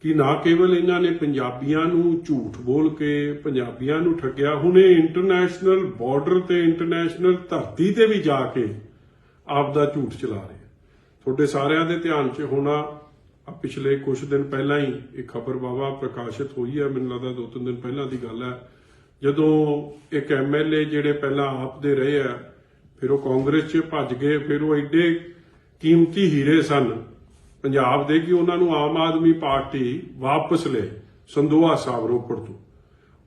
ਕਿ ਨਾ ਕੇਵਲ ਇਹਨਾਂ ਨੇ ਪੰਜਾਬੀਆਂ ਨੂੰ ਝੂਠ ਬੋਲ ਕੇ ਪੰਜਾਬੀਆਂ ਨੂੰ ਠੱਗਿਆ, ਹੁਣ ਇਹ ਇੰਟਰਨੈਸ਼ਨਲ ਬਾਰਡਰ ਤੇ ਇੰਟਰਨੈਸ਼ਨਲ ਧਰਤੀ ਤੇ ਵੀ ਜਾ ਕੇ ਆਪ ਦਾ ਝੂਠ ਚਲਾ ਰਹੇ ਤੁਹਾਡੇ ਸਾਰਿਆਂ ਦੇ ਧਿਆਨ 'ਚ ਹੋਣਾ ਪਿਛਲੇ ਕੁਝ ਦਿਨ ਪਹਿਲਾਂ ਹੀ ਇਹ ਖਬਰ ਵਾਵਾ ਪ੍ਰਕਾਸ਼ਿਤ ਹੋਈ ਹੈ। ਮੈਨੂੰ ਲੱਗਦਾ ਦੋ ਤਿੰਨ ਦਿਨ ਪਹਿਲਾਂ ਦੀ ਗੱਲ ਹੈ। ਜਦੋਂ ਇੱਕ ਐਮਐਲਏ ਜਿਹੜੇ ਪਹਿਲਾਂ ਆਪ ਦੇ ਰਹੇ ਆ, ਫਿਰ ਉਹ ਕਾਂਗਰਸ 'ਚ ਭੱਜ ਗਏ, ਫਿਰ ਉਹ ਐਡੇ ਕੀਮਤੀ ਹੀਰੇ ਸਨ। ਪੰਜਾਬ ਦੇ ਕਿ ਉਹਨਾਂ ਨੂੰ ਆਮ ਆਦਮੀ ਪਾਰਟੀ ਵਾਪਸ ਲੈ ਸੰਦੋਆ ਸਾਹਿਬ ਰੋਪੜ ਤੋਂ।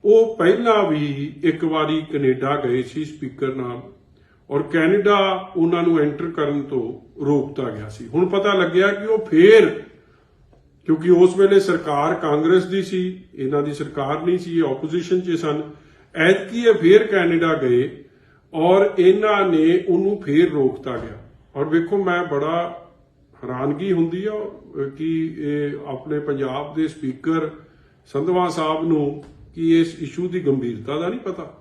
ਉਹ ਪਹਿਲਾਂ ਵੀ ਇੱਕ ਵਾਰੀ ਕੈਨੇਡਾ ਗਏ ਸੀ ਸਪੀਕਰ ਨਾਲ ਔਰ ਕੈਨੇਡਾ ਉਹਨਾਂ ਨੂੰ ਐਂਟਰ ਕਰਨ ਤੋਂ ਰੋਕਤਾ ਗਿਆ ਸੀ। ਹੁਣ ਪਤਾ ਲੱਗਿਆ ਕਿ ਉਹ ਫੇਰ ਕਿਉਂਕਿ ਉਸ ਵੇਲੇ ਸਰਕਾਰ ਕਾਂਗਰਸ ਦੀ ਸੀ, ਇਹਨਾਂ ਦੀ ਸਰਕਾਰ ਨਹੀਂ ਸੀ, ਇਹ ਆਪੋਜੀਸ਼ਨ 'ਚ ਸਨ। ਐਤਕੀ ਇਹ ਫੇਰ ਕੈਨੇਡਾ ਗਏ ਔਰ ਇਹਨਾਂ ਨੇ ਉਹਨੂੰ ਫੇਰ ਰੋਕਤਾ ਗਿਆ। ਔਰ ਵੇਖੋ, ਮੈਂ ਬੜਾ ਹੈਰਾਨਗੀ ਹੁੰਦੀ ਆ ਕਿ ਇਹ ਆਪਣੇ ਪੰਜਾਬ ਦੇ ਸਪੀਕਰ ਸੰਧਵਾ ਸਾਹਿਬ ਨੂੰ ਕਿ ਇਸ ਇਸ਼ੂ ਦੀ ਗੰਭੀਰਤਾ ਦਾ ਨਹੀਂ ਪਤਾ।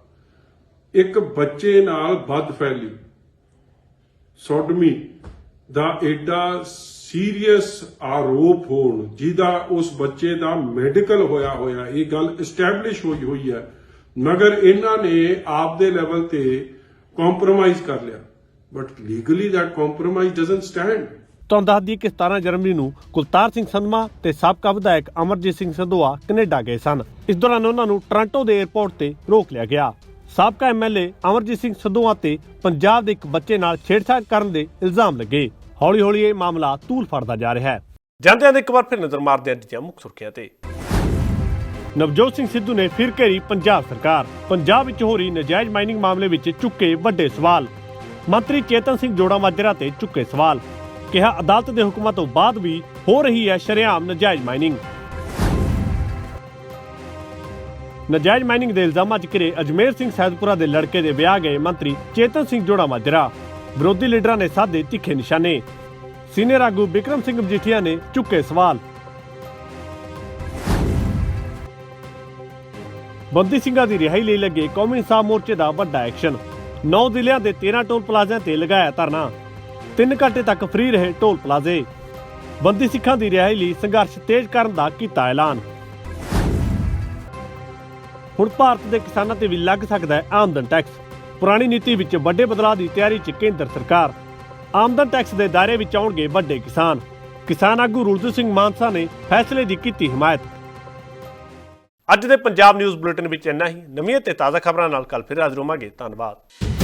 ਇੱਕ ਬੱਚੇ ਨਾਲ ਬਦ ਫੈਲੀ। ਸੋਡਮੀ ਦਾ ਐਡਾ ਸੀਰੀਅਸ ਆਰੋਪ ਹੋਣ ਜਿਹਦਾ ਉਸ ਬੱਚੇ ਦਾ ਮੈਡੀਕਲ ਹੋਇਆ ਹੋਇਆ, ਇਹ ਗੱਲ ਐਸਟੈਬਲਿਸ਼ ਹੋਈ ਹੋਈ ਹੈ, ਮਗਰ ਇਹਨਾਂ ਨੇ ਆਪ ਲੈਵਲ ਤੇ ਕੰਪਰੋਮਾਈਜ਼ ਕਰ ਲਿਆ। But legally that compromise doesn't stand. ਤੁਹਾਨੂੰ ਦੱਸ ਦਈਏ ਕਿ 17 ਜਨਵਰੀ ਨੂੰ ਕੁਲਤਾਰ ਸਿੰਘ ਸੰਧਮਾ ਤੇ ਸਾਬਕਾ ਵਿਧਾਇਕ ਅਮਰਜੀਤ ਸਿੰਘ ਸੰਧਵਾ ਕੈਨੇਡਾ ਗਏ ਸਨ। ਇਸ ਦੌਰਾਨ ਉਹਨਾਂ ਨੂੰ ਟੋਰਾਂਟੋ ਦੇ 에ਅਰਪੋਰਟ ਤੇ ਰੋਕ ਲਿਆ ਗਿਆ। ਸਾਬਕਾ ਐਮਐਲਏ ਅਮਰਜੀਤ ਸਿੰਘ ਸੰਧਵਾ ਤੇ ਪੰਜਾਬ ਦੇ ਇੱਕ ਬੱਚੇ ਨਾਲ ਛੇੜਛਾੜ ਕਰਨ ਦੇ ਇਲਜ਼ਾਮ ਲੱਗੇ। ਹੌਲੀ-ਹੌਲੀ ਇਹ ਮਾਮਲਾ ਤੂਲ ਫੜਦਾ ਜਾ ਰਿਹਾ ਹੈ। ਜਾਂਦੇ ਜਾਂਦੇ ਇੱਕ ਵਾਰ ਫਿਰ ਨਜ਼ਰ ਮਾਰਦੇ ਹਾਂ ਦੀਆਂ ਮੁੱਖ ਸੁਰਖੀਆਂ ਤੇ। ਨਵਜੋਤ ਸਿੰਘ ਸਿੱਧੂ ਨੇ ਫਿਰ ਘੇਰੀ ਪੰਜਾਬ ਸਰਕਾਰ। ਪੰਜਾਬ ਵਿੱਚ ਹੋ ਰਹੀ ਨਜਾਇਜ਼ ਮਾਈਨਿੰਗ ਮਾਮਲੇ ਵਿੱਚ ਚੁੱਕੇ ਵੱਡੇ ਸਵਾਲ। ਮੰਤਰੀ ਚੇਤਨ ਸਿੰਘ ਜੋੜਾ ਮਾਜਰਾ ਤੇ ਚੁੱਕੇ ਸਵਾਲ। ਕਿਹਾ ਅਦਾਲਤ ਦੇ ਹੁਕਮਾਂ ਤੋਂ ਬਾਅਦ ਵੀ ਹੋ ਰਹੀ ਹੈ ਸ਼ਰੇਆਮ ਨਜਾਇਜ਼ ਮਾਈਨਿੰਗ। ਨਜਾਇਜ਼ ਮਾਈਨਿੰਗ ਦੇ ਇਲਜ਼ਾਮਾਂ 'ਚ ਘਿਰੇ ਅਜਮੇਰ ਸਿੰਘ ਸੈਦਪੁਰਾ ਦੇ ਲੜਕੇ ਦੇ ਵਿਆਹ ਗਏ ਮੰਤਰੀ ਚੇਤਨ ਸਿੰਘ ਜੋੜਾ ਮਾਜਰਾ ਵਿਰੋਧੀ ਲੀਡਰਾਂ ਨੇ ਸਾਧੇ ਤਿੱਖੇ ਨਿਸ਼ਾਨੇ। ਸੀਨੀਅਰ ਆਗੂ ਬਿਕਰਮ ਸਿੰਘ ਮਜੀਠੀਆ ਨੇ ਚੁੱਕੇ ਸਵਾਲ। ਬੰਦੀ ਸਿੰਘਾਂ ਦੀ ਰਿਹਾਈ ਲਈ ਲੱਗੇ ਕੌਮੀ ਇਨਸਾਫ ਮੋਰਚੇ ਦਾ ਵੱਡਾ ਐਕਸ਼ਨ। 9 ਜ਼ਿਲ੍ਹਿਆਂ ਦੇ 13 ਟੋਲ ਪਲਾਜ਼ਿਆਂ ਤੇ ਲਗਾਇਆ ਧਰਨਾ। 3 ਘੰਟੇ ਤੱਕ ਫ੍ਰੀ ਰਹੇ ਟੋਲ ਪਲਾਜ਼ੇ। ਬੰਦੀ ਸਿੱਖਾਂ ਦੀ ਰਿਹਾਈ ਲਈ ਸੰਘਰਸ਼ ਤੇਜ਼ ਕਰਨ ਦਾ ਕੀਤਾ ਐਲਾਨ। ਹੁਣ ਭਾਰਤ ਦੇ ਕਿਸਾਨਾਂ ਤੇ ਵੀ ਲੱਗ ਸਕਦਾ ਹੈ ਆਮਦਨ ਟੈਕਸ। ਪੁਰਾਣੀ ਨੀਤੀ ਵਿੱਚ ਵੱਡੇ ਬਦਲਾਅ ਦੀ ਤਿਆਰੀ 'ਚ ਕੇਂਦਰ ਸਰਕਾਰ। ਆਮਦਨ ਟੈਕਸ ਦੇ ਦਾਇਰੇ ਵਿੱਚ ਆਉਣਗੇ ਵੱਡੇ ਕਿਸਾਨ। ਕਿਸਾਨ ਆਗੂ ਰੁਲਦੂ ਸਿੰਘ ਮਾਨਸਾ ਨੇ ਫੈਸਲੇ ਦੀ ਕੀਤੀ ਹਮਾਇਤ। ਅੱਜ ਦੇ ਪੰਜਾਬ ਨਿਊਜ਼ ਬੁਲੇਟਿਨ ਵਿੱਚ ਇੰਨਾ ਹੀ। ਨਵੀਆਂ ਤੇ ਤਾਜ਼ਾ ਖਬਰਾਂ ਨਾਲ ਕੱਲ ਫਿਰ ਹਾਜ਼ਰ ਹੋਵਾਂਗੇ। ਧੰਨਵਾਦ।